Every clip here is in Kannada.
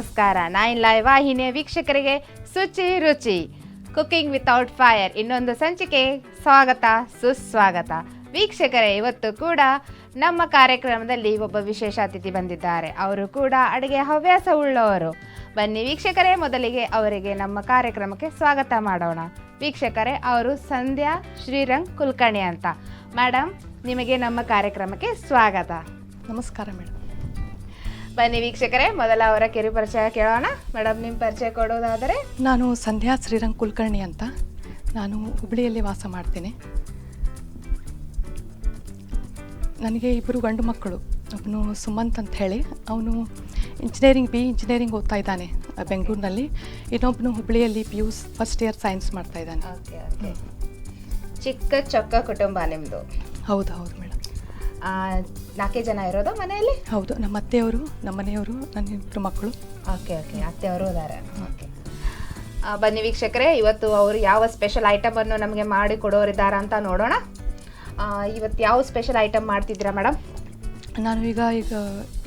ನಮಸ್ಕಾರ. ನೈನ್ ಲೈವ್ ವಾಹಿನಿಯ ವೀಕ್ಷಕರಿಗೆ ಶುಚಿ ರುಚಿ. ಕುಕಿಂಗ್ ವಿತೌಟ್ ಫೈರ್ ಇನ್ನೊಂದು ಸಂಚಿಕೆ. ಸ್ವಾಗತ, ಸುಸ್ವಾಗತ. ವೀಕ್ಷಕರೇ, ಇವತ್ತು ಕೂಡ ನಮ್ಮ ಕಾರ್ಯಕ್ರಮದಲ್ಲಿ ಒಬ್ಬ ವಿಶೇಷ ಅತಿಥಿ ಬಂದಿದ್ದಾರೆ. ಅವರು ಕೂಡ ಅಡುಗೆ ಹವ್ಯಾಸ ಉಳ್ಳವರು. ಬನ್ನಿ ವೀಕ್ಷಕರೇ, ಮೊದಲಿಗೆ ಅವರಿಗೆ ನಮ್ಮ ಕಾರ್ಯಕ್ರಮಕ್ಕೆ ಸ್ವಾಗತ ಮಾಡೋಣ. ವೀಕ್ಷಕರೇ, ಅವರು ಸಂಧ್ಯಾ ಶ್ರೀರಂಗ್ ಕುಲಕರ್ಣಿ ಅಂತ. ಮೇಡಮ್ ನಿಮಗೆ ನಮ್ಮ ಕಾರ್ಯಕ್ರಮಕ್ಕೆ ಸ್ವಾಗತ. ನಮಸ್ಕಾರ ಮೇಡಮ್ ಬನ್ನಿ ವೀಕ್ಷಕರೇ ಮೊದಲ ಅವರ ಕೆರೆ ಪರಿಚಯ ಕೇಳೋಣ. ಮೇಡಮ್ ನಿಮ್ಮ ಪರಿಚಯ ಕೊಡೋದಾದರೆ? ನಾನು ಸಂಧ್ಯಾ ಶ್ರೀರಂಗ್ ಕುಲಕರ್ಣಿ ಅಂತ. ನಾನು ಹುಬ್ಳಿಯಲ್ಲಿ ವಾಸ ಮಾಡ್ತೀನಿ. ನನಗೆ ಇಬ್ಬರು ಗಂಡು ಮಕ್ಕಳು. ಒಬ್ಬನು ಸುಮಂತ್ ಅಂತ ಹೇಳಿ. ಅವನು ಇಂಜಿನಿಯರಿಂಗ್ ಬಿ ಇಂಜಿನಿಯರಿಂಗ್ ಓದ್ತಾ ಇದ್ದಾನೆ ಬೆಂಗಳೂರಿನಲ್ಲಿ. ಇನ್ನೊಬ್ಬನು ಹುಬ್ಳಿಯಲ್ಲಿ P U first year science ಮಾಡ್ತಾ ಇದ್ದಾನೆ. ಚಿಕ್ಕ ಚೊಕ್ಕ ಕುಟುಂಬ ನಿಮ್ಮದು ಹೌದು ಹೌದು. ನಾಲ್ಕೇ ಜನ ಇರೋದು ಮನೆಯಲ್ಲಿ? ಹೌದು ನಮ್ಮ ಅತ್ತೆಯವರು ನಮ್ಮ ಮನೆಯವರು ನನ್ನ ಇಬ್ಬರು ಮಕ್ಕಳು. ಓಕೆ ಓಕೆ ಅತ್ತೆಯವರು ಇದ್ದಾರೆ ಓಕೆ. ಬನ್ನಿ ವೀಕ್ಷಕರೇ ಇವತ್ತು ಅವರು ಯಾವ ಸ್ಪೆಷಲ್ ಐಟಮನ್ನು ನಮಗೆ ಮಾಡಿ ಕೊಡೋರಿದ್ದಾರೆ ಅಂತ ನೋಡೋಣ. ಇವತ್ತು ಯಾವ ಸ್ಪೆಷಲ್ ಐಟಮ್ ಮಾಡ್ತಿದ್ದೀರಾ ಮೇಡಮ್ ನಾನು ಈಗ ಈಗ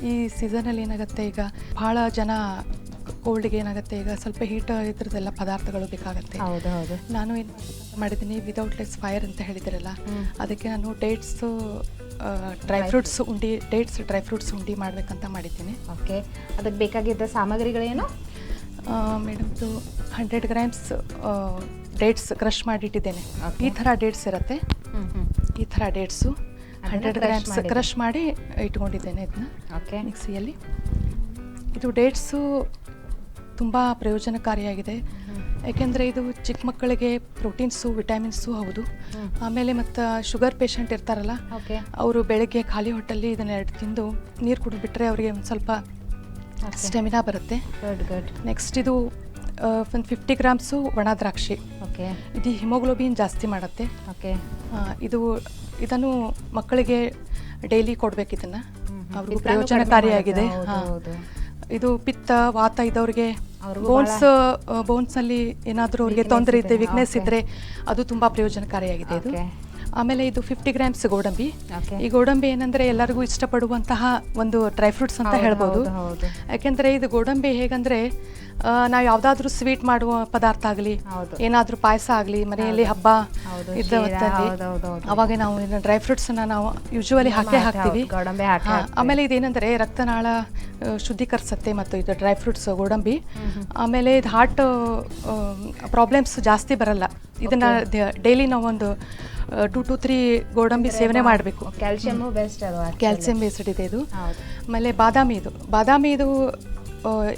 ಈ ಸೀಸನಲ್ಲಿ ಏನಾಗುತ್ತೆ ಈಗ ಭಾಳ ಜನ ಕೋಲ್ಡ್ಗೆ ಏನಾಗುತ್ತೆ ಈಗ ಸ್ವಲ್ಪ ಹೀಟ್ ಇದ್ರದ್ದೆಲ್ಲ ಪದಾರ್ಥಗಳು ಬೇಕಾಗುತ್ತೆ. ಹೌದು ಹೌದು. ನಾನು ಏನು ಮಾಡಿದ್ದೀನಿ ವಿದೌಟ್ ಲೆಸ್ ಫೈರ್ ಅಂತ ಹೇಳಿದಿರಲ್ಲ ಅದಕ್ಕೆ ನಾನು ಡೇಟ್ಸು ಡ್ರೈ ಫ್ರೂಟ್ಸ್ ಉಂಡಿ ಡೇಟ್ಸ್ ಡ್ರೈ ಫ್ರೂಟ್ಸ್ ಉಂಡಿ ಮಾಡಬೇಕಂತ ಮಾಡಿದ್ದೀನಿ. ಓಕೆ ಅದಕ್ಕೆ ಬೇಕಾಗಿದ್ದ ಸಾಮಗ್ರಿಗಳೇನು? ಮೇಡಮ್ ಇದು ಹಂಡ್ರೆಡ್ ಗ್ರಾಮ್ಸ್ ಡೇಟ್ಸ್ ಕ್ರಷ್ ಮಾಡಿಟ್ಟಿದ್ದೇನೆ. ಈ ಥರ ಡೇಟ್ಸ್ ಇರುತ್ತೆ. ಈ ಥರ ಡೇಟ್ಸು ಹಂಡ್ರೆಡ್ ಗ್ರಾಮ್ಸ್ ಕ್ರಷ್ ಮಾಡಿ ಇಟ್ಕೊಂಡಿದ್ದೇನೆ ಇದನ್ನ ಓಕೆ ಮಿಕ್ಸಿಯಲ್ಲಿ ಇದು ಡೇಟ್ಸು ತುಂಬ ಪ್ರಯೋಜನಕಾರಿಯಾಗಿದೆ. ಯಾಕೆಂದರೆ ಇದು ಚಿಕ್ಕ ಮಕ್ಕಳಿಗೆ ಪ್ರೋಟೀನ್ಸು ವಿಟಮಿನ್ಸು ಹೌದು. ಆಮೇಲೆ ಮತ್ತು ಶುಗರ್ ಪೇಷಂಟ್ ಇರ್ತಾರಲ್ಲ ಓಕೆ. ಅವರು ಬೆಳಗ್ಗೆ ಖಾಲಿ ಹೊಟ್ಟಲ್ಲಿ ಇದನ್ನ ಎರಡು ತಿಂದು ನೀರು ಕುಡಿದ್ಬಿಟ್ರೆ ಅವರಿಗೆ ಒಂದು ಸ್ವಲ್ಪ ಸ್ಟೆಮಿನಾ ಬರುತ್ತೆ. ನೆಕ್ಸ್ಟ್ ಇದು ಒಂದು ಫಿಫ್ಟಿ ಗ್ರಾಮ್ಸು ಒಣ ದ್ರಾಕ್ಷಿ. ಓಕೆ. ಇದು ಹಿಮೋಗ್ಲೋಬಿನ್ ಜಾಸ್ತಿ ಮಾಡುತ್ತೆ. ಓಕೆ. ಇದು ಇದನ್ನು ಮಕ್ಕಳಿಗೆ ಡೈಲಿ ಕೊಡ್ಬೇಕು ಇದನ್ನ. ಅವ್ರಿಗೂ ಪ್ರಯೋಜನಕಾರಿಯಾಗಿದೆ. ಇದು ಪಿತ್ತ ವಾತ ಇದ್ದವ್ರಿಗೆ ಬೋನ್ಸ್ ಬೋನ್ಸ್ ಅಲ್ಲಿ ಏನಾದರೂ ಅವ್ರಿಗೆ ತೊಂದರೆ ಇದೆ, ಇದ್ದರೆ ವೀಕ್ನೆಸ್. ಇದ್ದರೆ ಅದು ತುಂಬಾ ಪ್ರಯೋಜನಕಾರಿಯಾಗಿದೆ ಇದು. ಆಮೇಲೆ ಇದು ಫಿಫ್ಟಿ ಗ್ರಾಮ್ಸ್ ಗೋಡಂಬಿ. ಈ ಗೋಡಂಬಿ ಏನಂದ್ರೆ ಎಲ್ಲರಿಗೂ ಇಷ್ಟಪಡುವಂತಹ ಒಂದು ಡ್ರೈ ಫ್ರೂಟ್ಸ್ ಅಂತ ಹೇಳ್ಬೋದು. ಯಾಕೆಂದ್ರೆ ಇದು ಗೋಡಂಬಿ ಹೇಗಂದ್ರೆ ನಾವು ಯಾವ್ದಾದ್ರೂ ಸ್ವೀಟ್ ಮಾಡುವ ಪದಾರ್ಥ ಆಗಲಿ ಏನಾದ್ರೂ ಪಾಯಸ ಆಗಲಿ ಮನೆಯಲ್ಲಿ ಹಬ್ಬ ಇದ್ದ. ಅವಾಗ ನಾವು ಡ್ರೈ ಫ್ರೂಟ್ಸ್ ಅನ್ನ ನಾವು ಯೂಶುವಲಿ ಹಾಕೇ ಹಾಕ್ತೀವಿ. ಆಮೇಲೆ ಇದೇನಂದ್ರೆ ರಕ್ತನಾಳ ಶುದ್ಧೀಕರಿಸುತ್ತೆ ಮತ್ತು ಇದು ಡ್ರೈ ಫ್ರೂಟ್ಸ್ ಗೋಡಂಬಿ. ಆಮೇಲೆ ಇದು ಹಾರ್ಟ್ ಪ್ರಾಬ್ಲಮ್ಸ್ ಜಾಸ್ತಿ ಬರಲ್ಲ. ಇದನ್ನ ಡೈಲಿ ನಾವೊಂದು ಟೂ ಟು ತ್ರೀ ಗೋಡಂಬಿ ಸೇವನೆ ಮಾಡಬೇಕು. Calcium best actually. Calcium based ಇದೆ ಇದು. ಆಮೇಲೆ ಬಾದಾಮಿ ಇದು. ಬಾದಾಮಿ ಇದು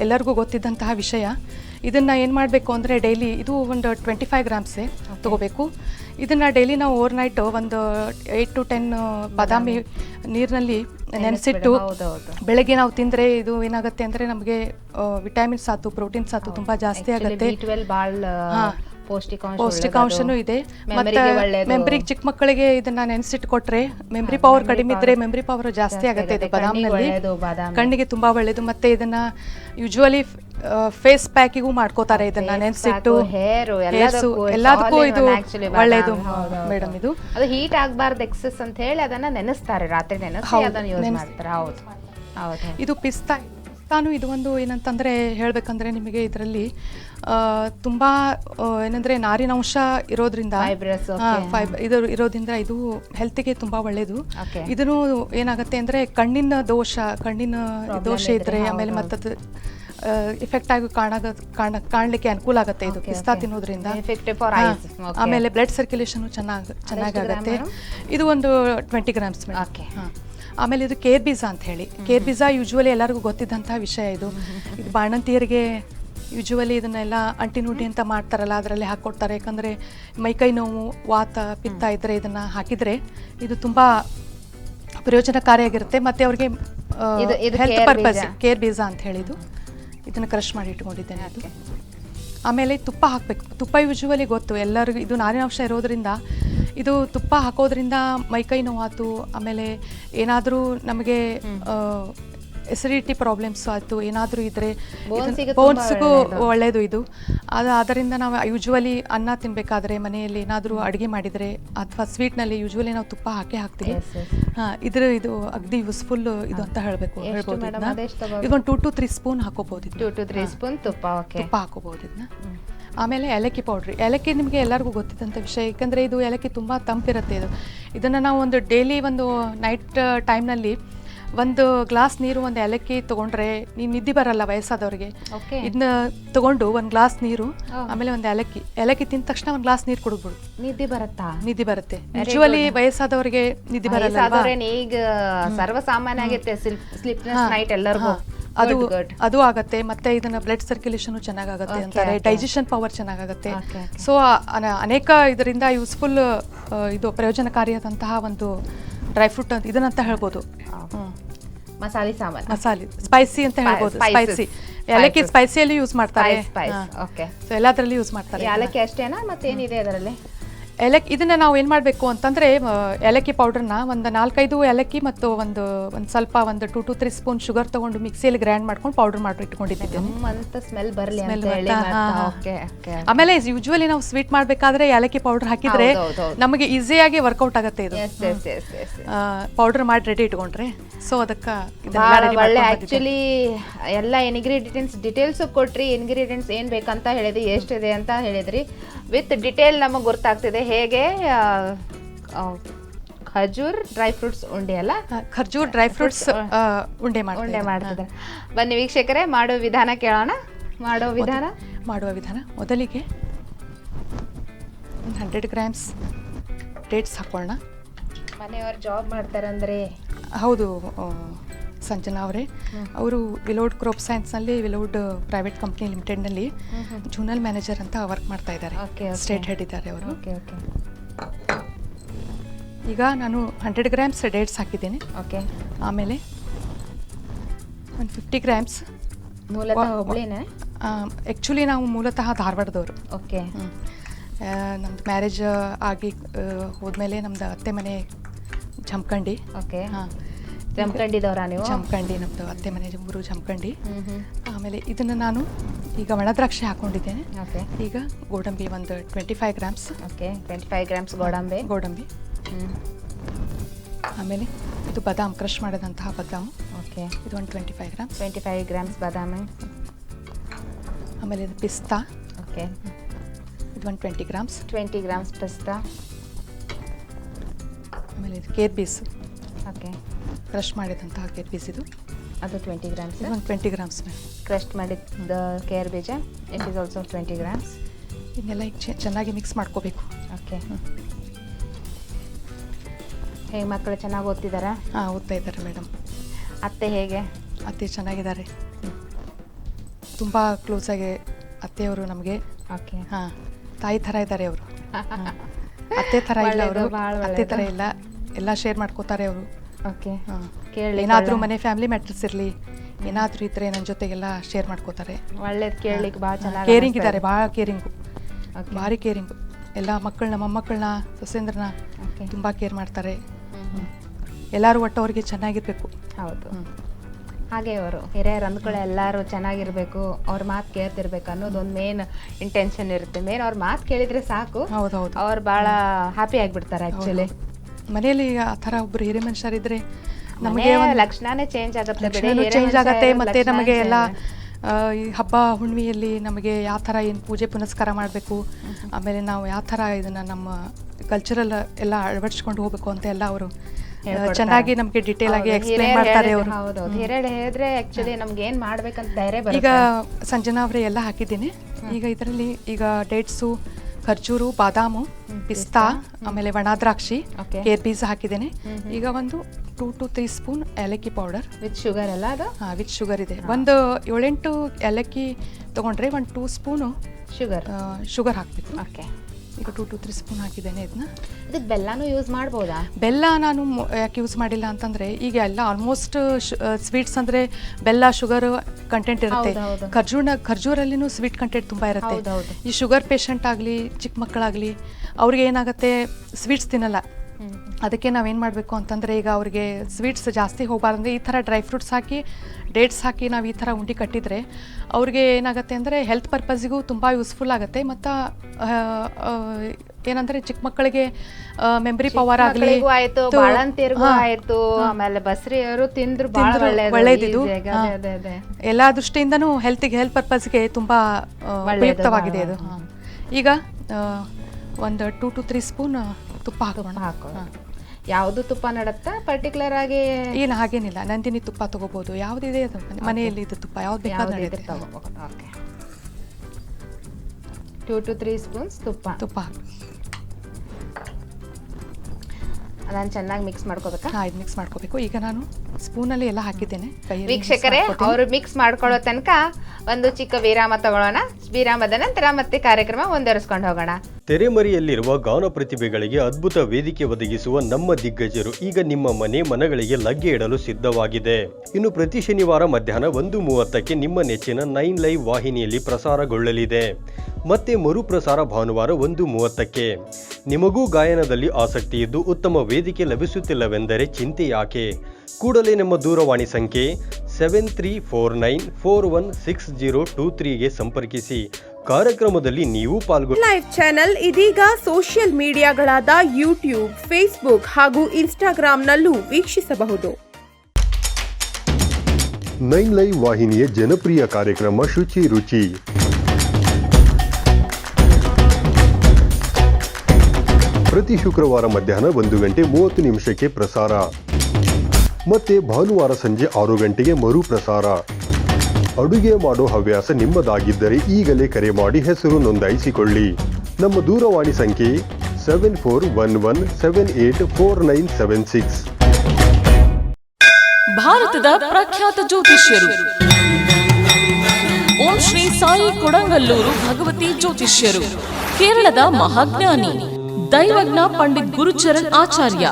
ಎಲ್ಲರಿಗೂ ಗೊತ್ತಿದ್ದಂತಹ ವಿಷಯ. ಇದನ್ನು ಏನು ಮಾಡಬೇಕು ಅಂದರೆ ಡೈಲಿ ಇದು ಒಂದು ಟ್ವೆಂಟಿ ಫೈವ್ ಗ್ರಾಮ್ಸೇ ತಗೋಬೇಕು. ಇದನ್ನು ಡೈಲಿ ನಾವು ಓವರ್ ನೈಟ್ ಒಂದು ಏಯ್ಟ್ ಟು ಟೆನ್ ಬಾದಾಮಿ ನೀರಿನಲ್ಲಿ ನೆನೆಸಿಟ್ಟು. ಬೆಳಗ್ಗೆ ನಾವು ತಿಂದರೆ ಇದು ಏನಾಗುತ್ತೆ ಅಂದರೆ ನಮಗೆ ವಿಟಮಿನ್ಸ್ ಆತು ಪ್ರೋಟೀನ್ಸ್ ಆಯ್ತು ತುಂಬ ಜಾಸ್ತಿ ಆಗುತ್ತೆ. ಪೌಷ್ಟಿಕಾಂಶ ಪೌಷ್ಟಿಕಾಂಶನೂ ಇದೆ. ಮತ್ತೆ. ಮೆಮ್ರಿಗೆ ಚಿಕ್ಕ ಮಕ್ಕಳಿಗೆ ಇದನ್ನ ನೆನೆಸಿಟ್ಟು ಕೊಟ್ರೆ ಮೆಮ್ರಿ ಪವರ್ ಕಡಿಮೆ ಇದ್ರೆ ಮೆಮ್ರಿ ಪವರ್ ಜಾಸ್ತಿ ಆಗುತ್ತೆ ಇದು ಬಾದಾಮ್ನಲ್ಲಿ. ಕಣ್ಣಿಗೆ ತುಂಬಾ ಒಳ್ಳೇದು. ಮತ್ತೆ ಇದನ್ನ ಯೂಶುವಲಿ ಫೇಸ್ ಪ್ಯಾಕಿಗೂ ಮಾಡ್ಕೋತಾರೆ ಇದನ್ನ ನೆನೆಸಿಟ್ಟು. ಎಲ್ಲದಕ್ಕೂ ಇದು ಒಳ್ಳೇದು. ಮೇಡಮ್ ಇದು. ಅದು ಹೀಟ್ ಆಗಬಾರ್ದು ಎಕ್ಸಸ್ ಅಂತ ಹೇಳಿ ಅದನ್ನ ನೆನೆಸ್ತಾರೆ. ರಾತ್ರಿ ನೆನೆಸಿ ಅದನ್ನ ಯೂಸ್ ಮಾಡ್ತಾರೆ. ಹೌದು. ಇದು ಪಿಸ್ತಾ ಪಿಸ್ತಾನು ಇದು ಒಂದು ಏನಂತಂದ್ರೆ ಹೇಳಬೇಕಂದ್ರೆ ನಿಮಗೆ ಇದರಲ್ಲಿ ತುಂಬಾ ಏನಂದರೆ ನಾರಿನ ಅಂಶ ಇರೋದ್ರಿಂದ ಇದು ಇರೋದ್ರಿಂದ ಇದು ಹೆಲ್ತ್ಗೆ ತುಂಬಾ ಒಳ್ಳೇದು Okay. ಇದನ್ನು ಏನಾಗುತ್ತೆ ಅಂದ್ರೆ ಕಣ್ಣಿನ ದೋಷ ಕಣ್ಣಿನ ದೋಷ ಇದ್ರೆ, ಇದ್ರೆ ಆಮೇಲೆ. ಮತ್ತದು ಇಫೆಕ್ಟ್ ಆಗಿ ಕಾಣಾಗ ಕಾಣ ಕಾಣ್ಲಿಕ್ಕೆ ಅನುಕೂಲ ಆಗುತ್ತೆ ಇದು ಪಿಸ್ತಾ ತಿನ್ನೋದ್ರಿಂದ. ಆಮೇಲೆ ಬ್ಲಡ್ ಸರ್ಕ್ಯುಲೇಷನ್ ಚೆನ್ನಾಗಿ ಚೆನ್ನಾಗಾಗುತ್ತೆ? ಇದು ಒಂದು ಟ್ವೆಂಟಿ ಗ್ರಾಮ್ಸ್ Okay. ಆಮೇಲೆ ಇದು ಕೇರ್ ಬೀಜಾ ಅಂತ ಹೇಳಿ. ಕೇರ್ ಬೀಜಾ ಯೂಶುವಲಿ ಎಲ್ಲರಿಗೂ ಗೊತ್ತಿದ್ದಂತಹ ವಿಷಯ ಇದು. ಇದು ಬಾಣಂತಿಯರಿಗೆ ಯೂಶುವಲಿ ಇದನ್ನೆಲ್ಲ ಅಂಟಿನುಡಿ ಅಂತ ಮಾಡ್ತಾರಲ್ಲ ಅದರಲ್ಲಿ ಹಾಕ್ಕೊಡ್ತಾರೆ ಯಾಕಂದ್ರೆ ಮೈಕೈ ನೋವು ವಾತ ಪಿತ್ತ ಇದ್ದರೆ ಇದನ್ನ ಹಾಕಿದ್ರೆ ಇದು ತುಂಬಾ ಪ್ರಯೋಜನಕಾರಿಯಾಗಿರುತ್ತೆ. ಮತ್ತೆ ಅವ್ರಿಗೆ ಹೆಲ್ತ್ ಪರ್ಪಸ್ ಕೇರ್ ಬೀಜಾ. ಅಂತ ಹೇಳಿದ್ದು. ಇದನ್ನ ಕ್ರಶ್ ಮಾಡಿ ಇಟ್ಕೊಂಡಿದ್ದೇನೆ ಅದು. ಆಮೇಲೆ ತುಪ್ಪ ಹಾಕಬೇಕು. ತುಪ್ಪ ಯೂಶುವಲಿ ಗೊತ್ತು ಎಲ್ಲರಿಗೂ ಇದು ನಾರಿನಾಂಶ ಇರೋದ್ರಿಂದ ಇದು ತುಪ್ಪ ಹಾಕೋದ್ರಿಂದ ಮೈಕೈ ನೋವಾತು ಆಮೇಲೆ ಏನಾದರೂ ನಮಗೆ ಎಸಿಡಿಟಿ ಪ್ರಾಬ್ಲಮ್ಸ್ ಆಯಿತು. ಏನಾದರೂ ಇದ್ದರೆ ಬೋನ್ಸ್ಗೂ ಒಳ್ಳೆಯದು. ಇದು. ಅದು ಅದರಿಂದ ನಾವು ಯೂಶ್ವಲಿ ಅನ್ನ ತಿನ್ನಬೇಕಾದ್ರೆ ಮನೆಯಲ್ಲಿ ಏನಾದರೂ ಅಡುಗೆ ಮಾಡಿದರೆ ಅಥವಾ ಸ್ವೀಟ್ನಲ್ಲಿ ಯೂಶ್ವಲಿ ನಾವು ತುಪ್ಪ ಹಾಕೇ ಹಾಕ್ತೀವಿ. ಹಾಂ ಇದ್ರ ಇದು ಅಗ್ದಿ ಯೂಸ್ಫುಲ್ ಇದು ಅಂತ ಹೇಳಬೇಕು ಹೇಳ್ಬೋದು? ಇದೊಂದು ಟೂ ಟು ತ್ರೀ ಸ್ಪೂನ್ ಹಾಕೋಬೋದು ಟು ಟೂ ತ್ರೀ ಸ್ಪೂನ್ ತುಪ್ಪ ತುಪ್ಪ ಹಾಕೋಬಹುದು ಇದನ್ನ. ಆಮೇಲೆ ಏಲಕ್ಕಿ ಪೌಡ್ರಿ ಏಲಕ್ಕಿ ನಿಮಗೆ ಎಲ್ಲರಿಗೂ ಗೊತ್ತಿದ್ದಂಥ ವಿಷಯ ಏಕೆಂದರೆ ಇದು ಏಲಕ್ಕಿ ತುಂಬ ತಂಪಿರುತ್ತೆ ಇದು. ಇದನ್ನು ನಾವು ಒಂದು ಡೈಲಿ ಒಂದು ನೈಟ್ ಟೈಮ್ನಲ್ಲಿ ಒಂದು ಗ್ಲಾಸ್ ನೀರು ಒಂದು ಏಲಕ್ಕಿ ತಗೊಂಡ್ರೆ ನೀವು ನಿದ್ದೆ ಬರಲ್ಲ ವಯಸ್ಸಾದವ್ರಿಗೆ. ಓಕೆ ಇದನ್ನ ತಗೊಂಡು ಒಂದು ಗ್ಲಾಸ್ ನೀರು ಆಮೇಲೆ ಒಂದು ಏಲಕ್ಕಿ. ಏಲಕ್ಕಿ ತಿಂದ ತಕ್ಷಣ ಒಂದು ಗ್ಲಾಸ್ ನೀರು ಕುಡಿದ್ಬಿಡು ನಿದ್ದೆ ಬರುತ್ತಾ? ನಿದ್ದೆ ಬರುತ್ತೆ. ಯೂಶುವಲಿ. ವಯಸ್ಸಾದವರಿಗೆ ನಿದ್ದೆ ಬರಲ್ಲ ಅಲ್ವಾ? ಈಗ ಸರ್ವಸಾಮಾನ್ಯ ಆಗೈತೆ ಸ್ಲಿಪ್ನೆಸ್ ನೈಟ್ ಎಲ್ಲರಿಗೂ. ಅದು ಅದು ಆಗತ್ತೆ. ಮತ್ತೆ ಇದನ್ನ ಬ್ಲಡ್ ಸರ್ಕ್ಯುಲೇಷನ್ ಚೆನ್ನಾಗಾಗತ್ತೆ ಅಂತಾರೆ. ಡೈಜೆಷನ್ ಪವರ್ ಚೆನ್ನಾಗಾಗತ್ತೆ. Okay, okay. ಸೊ ಅನೇಕ ಇದರಿಂದ ಯೂಸ್ಫುಲ್ ಇದು ಪ್ರಯೋಜನಕಾರಿಯಾದಂತಹ ಒಂದು ಡ್ರೈ ಫ್ರೂಟ್ ಅಂತ ಇದನ್ನಂತ ಹೇಳ್ಬೋದು. ಹ್ಮ್. ಮಸಾಲೆ ಸಾಮಾನು. ಮಸಾಲೆ ಸ್ಪೈಸಿ ಅಂತ ಹೇಳ್ಬೋದು. ಸ್ಪೈಸಿ ಏಲಕ್ಕಿ Spices. ಸ್ಪೈಸಿಯಲ್ಲಿ ಯೂಸ್ ಮಾಡ್ತಾರೆ. ಓಕೆ ಸೊ ಎಲ್ಲದರಲ್ಲಿ ಯೂಸ್ ಮಾಡ್ತಾರೆ ಯಾಲಕ್ಕಿ ಅಷ್ಟೇನಾ ಮತ್ತೇನಿದೆ ಅದರಲ್ಲಿ? ಏಲಕ್ಕಿ ಇದನ್ನ ನಾವು ಏನು ಮಾಡಬೇಕು ಅಂತಂದ್ರೆ ಏಲಕ್ಕಿ ಪೌಡರ್ನ ಒಂದು ನಾಲ್ಕೈದು ಏಲಕ್ಕಿ ಮತ್ತು ಒಂದು ಒಂದು ಸ್ವಲ್ಪ ಒಂದು two to three spoon sugar ತಗೊಂಡು ಮಿಕ್ಸಿಯಲ್ಲಿ ಗ್ರೈಂಡ್ ಮಾಡ್ಕೊಂಡು ಪೌಡರ್ ಮಾಡಿ ಅಂತ ಸ್ಮೆಲ್ ಬರಲಿ ಆಮೇಲೆ ಯೂಶುವಲಿ ನಾವು ಸ್ವೀಟ್ ಮಾಡಬೇಕಾದ್ರೆ ಏಲಕ್ಕಿ ಪೌಡರ್ ಹಾಕಿದ್ರೆ. ನಮಗೆ ಈಸಿಯಾಗಿ ವರ್ಕೌಟ್ ಆಗುತ್ತೆ ಇದು. ಪೌಡರ್ ಮಾಡಿ ರೆಡಿ ಇಟ್ಕೊಂಡ್ರೆ ಸೊ ಅದಕ್ಕೆ ಒಳ್ಳೆ ಆಕ್ಚುಲಿ ಎಲ್ಲ ಇನ್ಗ್ರೀಡಿಯೆಂಟ್ಸ್ ಡೀಟೇಲ್ಸ್ ಕೊಟ್ರಿ ಇನ್ಗ್ರೀಡಿಯೆಂಟ್ಸ್ ಏನ್ ಬೇಕಂತ ಹೇಳಿದ್ರಿ ಎಷ್ಟಿದೆ ಅಂತ ಹೇಳಿದ್ರಿ. ವಿತ್ ಡಿಟೇಲ್ ನಮಗೆ ಗೊತ್ತಾಗ್ತಿದೆ ಹೇಗೆ ಖರ್ಜೂರ್ ಡ್ರೈ ಫ್ರೂಟ್ಸ್ ಉಂಡೆ ಅಲ್ಲ? ಖರ್ಜೂರ್ ಡ್ರೈ ಫ್ರೂಟ್ಸ್ ಉಂಡೆ ಉಂಡೆ ಮಾಡ್ತಿದ್ದಾರೆ. ಬನ್ನಿ ವೀಕ್ಷಕರೇ ಮಾಡೋ ವಿಧಾನ ಕೇಳೋಣ. ಮಾಡೋ ವಿಧಾನ? ಮಾಡುವ ವಿಧಾನ. ಮೊದಲಿಗೆ ಒಂದು ಹಂಡ್ರೆಡ್ ಗ್ರಾಮ್ಸ್ ಡೇಟ್ಸ್ ಹಾಕೊಳ್ಳೋಣ. ಮನೆಯವ್ರು ಜಾಬ್ ಮಾಡ್ತಾರಂದ್ರೆ. ಹೌದು ಸಂಜನಾ ಅವರೇ. ಅವರು ವಿಲೋಡ್ ಕ್ರೋಪ್ ಸೈನ್ಸ್ನಲ್ಲಿ ವಿಲೋಡ್ ಪ್ರೈವೇಟ್ ಕಂಪ್ನಿ ಲಿಮಿಟೆಡ್ನಲ್ಲಿ ಜೂನಲ್ ಮ್ಯಾನೇಜರ್ ಅಂತ ವರ್ಕ್ ಮಾಡ್ತಾ ಇದ್ದಾರೆ. ಸ್ಟೇಟ್ ಹೆಡ್ ಇದ್ದಾರೆ ಅವರು. Okay okay. ಈಗ ನಾನು ಹಂಡ್ರೆಡ್ ಗ್ರಾಮ್ಸ್ ಡೇಟ್ಸ್ ಹಾಕಿದ್ದೀನಿ. ಓಕೆ. ಆಮೇಲೆ ಒಂದು ಫಿಫ್ಟಿ ಗ್ರಾಮ್ಸ್ ಆ್ಯಕ್ಚುಲಿ ನಾವು ಮೂಲತಃ ಧಾರವಾಡದವರು. ಓಕೆ. ನಮ್ದು ಮ್ಯಾರೇಜ್ ಆಗಿ ಹೋದ್ಮೇಲೆ ನಮ್ದು ಅತ್ತೆ ಮನೆ ಜಮಖಂಡಿ ಓಕೆ. ಹಾಂ. ಜಮಖಂಡಿದವ್ರಾ ನೀವು? ಜಮಖಂಡಿ ನಮ್ಮದು ಅತ್ತೆ ಮನೆ ಊರು ಜಮಖಂಡಿ ಆಮೇಲೆ ಇದನ್ನು ನಾನು ಈಗ ಒಣದ್ರಾಕ್ಷಿ ಹಾಕೊಂಡಿದ್ದೇನೆ. ಈಗ ಗೋಡಂಬಿ ಒಂದು twenty five grams okay twenty five grams ಗೋಡಂಬಿ. ಗೋಡಂಬಿ. ಹ್ಮ್. ಆಮೇಲೆ ಇದು ಬಾದಾಮ್ ಕ್ರಶ್ ಮಾಡಿದಂತಹ ಬದಾಮ್. ಓಕೆ. ಇದು ಒಂದು twenty five grams twenty five grams ಬಾದಾಮಿ. ಆಮೇಲೆ ಇದು ಪಿಸ್ತಾ. ಓಕೆ. ಇದು ಒಂದು ಟ್ವೆಂಟಿ ಗ್ರಾಮ್ಸ್ ಟ್ವೆಂಟಿ ಗ್ರಾಮ್ಸ್ ಪಿಸ್ತಾ. ಆಮೇಲೆ ಇದು ಕೇರ್ ಬೀಸ್ ಕ್ರಷ್ ಮಾಡಿದಂತಹ ಕೇರ್ ಬೀಸ್ ಇದು. ಅದು ಟ್ವೆಂಟಿ ಗ್ರಾಮ್ಸ್ ಇದು ಒಂದು ಟ್ವೆಂಟಿ ಗ್ರಾಮ್ಸ್ ಕ್ರಸ್ಟ್ ಮಾಡಿದ ಕೇರ್ ಬೀಜ it is also twenty grams ಇದನ್ನೆಲ್ಲ ಈಗ ಚೆ- ಚೆನ್ನಾಗಿ ಮಿಕ್ಸ್ ಮಾಡ್ಕೋಬೇಕು. ಓಕೆ ಹೇಗೆ ಮಕ್ಕಳು ಚೆನ್ನಾಗಿ ಓದ್ತಿದ್ದಾರೆ ಹಾಂ ಓದ್ತಾ ಇದ್ದಾರೆ ಮೇಡಮ್ ಅತ್ತೆ ಹೇಗೆ? ಅತ್ತೆ ಚೆನ್ನಾಗಿದ್ದಾರೆ. ತುಂಬ ಕ್ಲೋಸಾಗಿ ಅತ್ತೆಯವರು ನಮಗೆ. ಓಕೆ ಹಾಂ ತಾಯಿ ಥರ ಇದ್ದಾರೆ ಅವರು. ಅತ್ತೆ ಥರ ಇಲ್ಲ ಅವರು. ಅತ್ತೆ ಥರ ಇಲ್ಲ. ಎಲ್ಲ ಶೇರ್ ಮಾಡ್ಕೋತಾರೆ ಅವರು. ಓಕೆ ಹಾಂ. ಕೇಳಿ ಏನಾದರೂ ಮನೆ ಫ್ಯಾಮಿಲಿ ಮ್ಯಾಟರ್ಸ್ ಇರಲಿ ಏನಾದರೂ ಇದ್ರೆ ನನ್ನ ಜೊತೆಗೆಲ್ಲ ಶೇರ್ ಮಾಡ್ಕೋತಾರೆ. ಒಳ್ಳೇದು ಕೇಳಲಿಕ್ಕೆ ಭಾಳ ಚೆನ್ನಾಗಿ ಕೇರಿಂಗ್ ಇದ್ದಾರೆ ಭಾಳ ಕೇರಿಂಗು ಭಾರಿ ಕೇರಿಂಗು ಎಲ್ಲ ಮಕ್ಕಳನ್ನ ಮೊಮ್ಮಕ್ಕಳನ್ನ ಸೊಸೇಂದ್ರನ ತುಂಬ ಕೇರ್ ಮಾಡ್ತಾರೆ. ಎಲ್ಲರೂ ಒಟ್ಟು ಅವ್ರಿಗೆ ಚೆನ್ನಾಗಿರ್ಬೇಕು. ಹೌದು. ಹಾಗೆ ಅವರು ಹಿರಿಯರು ಅಂದ್ಕೊಳ್ಳೆ ಎಲ್ಲರೂ ಚೆನ್ನಾಗಿರ್ಬೇಕು. ಅವ್ರ ಮಾತು ಕೇಳ್ತಿರ್ಬೇಕು ಅನ್ನೋದು ಒಂದು ಮೇನ್ ಇಂಟೆನ್ಷನ್ ಇರುತ್ತೆ. ಮೇನ್ ಅವ್ರ ಮಾತು ಕೇಳಿದರೆ ಸಾಕು. ಹೌದು ಹೌದು. ಅವ್ರು ಭಾಳ ಹ್ಯಾಪಿ ಆಗಿಬಿಡ್ತಾರೆ ಆ್ಯಕ್ಚುಲಿ ಮನೆಯಲ್ಲಿ ಆ ಥರ ಒಬ್ರು ಹಿರಿಯ ಮನುಷ್ಯರಿದ್ರೆ ನಮಗೆ ಲಕ್ಷಣನೇ ಚೇಂಜ್ ಆಗುತ್ತೆ ಚೇಂಜ್ ಆಗುತ್ತೆ ಮತ್ತೆ ನಮಗೆ ಎಲ್ಲ ಈ ಹಬ್ಬ ಹುಣ್ಣಿಮೆಯಲ್ಲಿ ನಮಗೆ ಯಾವ ಥರ ಏನು ಪೂಜೆ ಪುನಸ್ಕಾರ ಮಾಡಬೇಕು ಆಮೇಲೆ ನಾವು ಯಾವ ಥರ ಇದನ್ನ ನಮ್ಮ ಕಲ್ಚರಲ್ ಎಲ್ಲ ಅಳವಡಿಸ್ಕೊಂಡು ಹೋಗಬೇಕು ಅಂತ ಎಲ್ಲ ಅವರು. ಚೆನ್ನಾಗಿ ನಮಗೆ ಡಿಟೇಲ್ ಆಗಿ ಎಕ್ಸ್ಪ್ಲೈನ್ ಮಾಡ್ತಾರೆ ಅವರು. ಹೇಳಿದ್ರೆ ಆಕ್ಚುಲಿ ನಮ್ಗೆ ಏನು ಮಾಡ್ಬೇಕಂತ ಧೈರ್ಯ ಈಗ ಸಂಜನಾ ಅವರೇ ಎಲ್ಲ ಹಾಕಿದ್ದೀನಿ. ಈಗ ಇದರಲ್ಲಿ ಈಗ ಡೇಟ್ಸು ಖರ್ಜೂರು ಬಾದಾಮು ಪಿಸ್ತಾ ಆಮೇಲೆ ಒಣ ದ್ರಾಕ್ಷಿ. ಕೇರ್ ಬೀಜ ಹಾಕಿದ್ದೇನೆ. ಈಗ ಒಂದು ಟೂ ಟು ತ್ರೀ ಸ್ಪೂನ್ ಏಲಕ್ಕಿ ಪೌಡರ್ ವಿತ್ ಶುಗರ್ ಅಲ್ಲ ಅದು? ವಿತ್ ಶುಗರ್ ಇದೆ. ಒಂದು ಏಳೆಂಟು ಏಲಕ್ಕಿ ತೊಗೊಂಡ್ರೆ ಒಂದು ಟೂ ಸ್ಪೂನು ಶುಗರ್ ಶುಗರ್ ಹಾಕಬೇಕು. ಓಕೆ ಈಗ ಟೂ ಟು ತ್ರೀ ಸ್ಪೂನ್ ಹಾಕಿದ್ದೇನೆ ಇದನ್ನ. ಇದಕ್ಕೆ ಬೆಲ್ಲನೂ ಯೂಸ್ ಮಾಡ್ಬೋದಾ? ಬೆಲ್ಲ ನಾನು ಯಾಕೆ ಯೂಸ್ ಮಾಡಿಲ್ಲ ಅಂತಂದರೆ ಈಗ ಎಲ್ಲ ಆಲ್ಮೋಸ್ಟ್ ಸ್ವೀಟ್ಸ್ ಅಂದರೆ ಬೆಲ್ಲ ಶುಗರ್ ಕಂಟೆಂಟ್ ಇರುತ್ತೆ. ಖರ್ಜೂರ್ನ ಖರ್ಜೂರಲ್ಲಿನೂ ಸ್ವೀಟ್ ಕಂಟೆಂಟ್ ತುಂಬ ಇರುತ್ತೆ. ಈ ಶುಗರ್ ಪೇಷಂಟ್ ಆಗಲಿ ಚಿಕ್ಕ ಮಕ್ಕಳಾಗಲಿ ಅವ್ರಿಗೆ ಏನಾಗುತ್ತೆ ಸ್ವೀಟ್ಸ್ ತಿನ್ನಲ್ಲ. ಅದಕ್ಕೆ ನಾವೇನು ಮಾಡಬೇಕು ಅಂತಂದರೆ ಈಗ ಅವ್ರಿಗೆ ಸ್ವೀಟ್ಸ್ ಜಾಸ್ತಿ ಹೋಗಬಾರ್ದು ಈ ಥರ ಡ್ರೈ ಫ್ರೂಟ್ಸ್ ಹಾಕಿ ಡೇಟ್ಸ್ ಹಾಕಿ ನಾವು ಈ ಥರ ಉಂಡಿ ಕಟ್ಟಿದರೆ ಅವ್ರಿಗೆ ಏನಾಗುತ್ತೆ ಅಂದರೆ ಹೆಲ್ತ್ ಪರ್ಪಸ್ಗೂ ತುಂಬ ಯೂಸ್ಫುಲ್ ಆಗುತ್ತೆ. ಮತ್ತು ಏನಂದರೆ ಚಿಕ್ಕ ಮಕ್ಕಳಿಗೆ ಮೆಮರಿ ಪವರ್ ಆಗಲಿ ಆಯ್ತು ಬಾಳಂತಿಯರಿಗೂ ಆಯ್ತು ಆಮೇಲೆ ಬಸ್ರಿಯವರು ತಿಂದ್ರು ಒಳ್ಳೇದಿದು. ಎಲ್ಲ ದೃಷ್ಟಿಯಿಂದನೂ ಹೆಲ್ತಿಗೆ ಹೆಲ್ತ್ ಪರ್ಪಸ್ಗೆ ತುಂಬಾ ಉಪಯುಕ್ತವಾಗಿದೆ ಇದು ಈಗ ಒಂದು ಟೂ ಟು ತ್ರೀ ಸ್ಪೂನ್ ತುಪ್ಪ ಹಾಕೋಣ. ಹಾಕೋಣ. ಯಾವುದು ತುಪ್ಪ ನಡತ್ತಾ? ಪರ್ಟಿಕ್ಯುಲರ್ ಆಗಿ ಏನು ಹಾಗೇನಿಲ್ಲ. ನಂದಿನಿ ತುಪ್ಪ ತಗೋಬಹುದು ಯಾವುದಿದೆ ಅದು? ಮನೆಯಲ್ಲಿ ಇದು ತುಪ್ಪ. ಯಾವ್ದು ಬೇಕಾದ್ರೆ ತಗೋಬಹುದು. Okay two to three spoons ತುಪ್ಪ. ತುಪ್ಪ. ಅದನ್ನ ಚೆನ್ನಾಗಿ ಮಿಕ್ಸ್ ಮಾಡ್ಕೋಬೇಕಾ? ಹಾಂ ಇದು ಮಿಕ್ಸ್ ಮಾಡ್ಕೋಬೇಕು. ಈಗ ನಾನು ಸ್ಪೂನಲ್ಲಿ ಎಲ್ಲ ಹಾಕಿದ್ದೇನೆ. ಕೈಯಲ್ಲಿ ವೀಕ್ಷಕರೇ. ಅವರು ಮಿಕ್ಸ್ ಮಾಡ್ಕೊಳ್ಳೋ ತನಕ ಒಂದು ಚಿಕ್ಕ ವಿರಾಮ ತಗೊಳ್ಳೋಣ. ವಿರಾಮದ ನಂತರ ಮತ್ತೆ ಕಾರ್ಯಕ್ರಮ ಮುಂದುವರಿಸ್ಕೊಂಡು ಹೋಗೋಣ. ತೆರೆಮರೆಯಲ್ಲಿರುವ ಗಾನ ಪ್ರತಿಭೆಗಳಿಗೆ ಅದ್ಭುತ ವೇದಿಕೆ ಒದಗಿಸುವ ನಮ್ಮ ದಿಗ್ಗಜರು ಈಗ ನಿಮ್ಮ ಮನೆ ಮನಗಳಿಗೆ ಲಗ್ಗೆ ಇಡಲು ಸಿದ್ಧವಾಗಿದೆ. ಇನ್ನು ಪ್ರತಿ ಶನಿವಾರ ಮಧ್ಯಾಹ್ನ ಒಂದು ಮೂವತ್ತಕ್ಕೆ ನಿಮ್ಮ ನೆಚ್ಚಿನ ನೈನ್ ಲೈವ್ ವಾಹಿನಿಯಲ್ಲಿ ಪ್ರಸಾರಗೊಳ್ಳಲಿದೆ. ಮತ್ತೆ ಮರುಪ್ರಸಾರ ಭಾನುವಾರ ಒಂದು ಮೂವತ್ತಕ್ಕೆ. ನಿಮಗೂ ಗಾಯನದಲ್ಲಿ ಆಸಕ್ತಿ ಇದ್ದು ಉತ್ತಮ ವೇದಿಕೆ ಲಭಿಸುತ್ತಿಲ್ಲವೆಂದರೆ ಚಿಂತೆ ಯಾಕೆ? ಕೂಡಲೇ ನಮ್ಮ ದೂರವಾಣಿ ಸಂಖ್ಯೆ seven three four nine four one six zero two ತ್ರೀಗೆ ಸಂಪರ್ಕಿಸಿ. ಕಾರ್ಯಕ್ರಮದಲ್ಲಿ ನೀವು ಪಾಲ್ಗೊಂಡು ಲೈವ್ ಚಾನೆಲ್ ಇದೀಗ ಸೋಷಿಯಲ್ ಮೀಡಿಯಾಗಳಾದ ಯೂಟ್ಯೂಬ್ ಫೇಸ್ಬುಕ್ ಹಾಗೂ ಇನ್ಸ್ಟಾಗ್ರಾಂನಲ್ಲೂ ವೀಕ್ಷಿಸಬಹುದು. ನೈನ್ ಲೈವ್ ವಾಹಿನಿಯ ಜನಪ್ರಿಯ ಕಾರ್ಯಕ್ರಮ ಶುಚಿ ರುಚಿ. ಪ್ರತಿ ಶುಕ್ರವಾರ ಮಧ್ಯಾಹ್ನ ಒಂದು ಗಂಟೆ ಮೂವತ್ತು ನಿಮಿಷಕ್ಕೆ ಪ್ರಸಾರ. ಮತ್ತೆ ಭಾನುವಾರ ಸಂಜೆ ಆರು ಗಂಟೆಗೆ ಮರು ಪ್ರಸಾರ. ಅಡುಗೆ ಮಾಡೋ ಹವ್ಯಾಸ ನಿಮ್ಮದಾಗಿದ್ದರೆ ಈಗಲೇ ಕರೆ ಮಾಡಿ ಹೆಸರು ನೋಂದಾಯಿಸಿಕೊಳ್ಳಿ. ನಮ್ಮ ದೂರವಾಣಿ ಸಂಖ್ಯೆ seven four one one seven eight four nine seven six. ಭಾರತದ ಪ್ರಖ್ಯಾತ ಜ್ಯೋತಿಷ್ಯರು. ಓಂ ಶ್ರೀ ಸಾಯಿ ಕೊಡಂಗಲ್ಲೂರು ಭಗವತಿ ಜ್ಯೋತಿಷ್ಯರು. ಕೇರಳದ ಮಹಾಜ್ಞಾನಿ. ದೈವಜ್ಞ ಪಂಡಿತ್ ಗುರುಚರಣ್ ಆಚಾರ್ಯ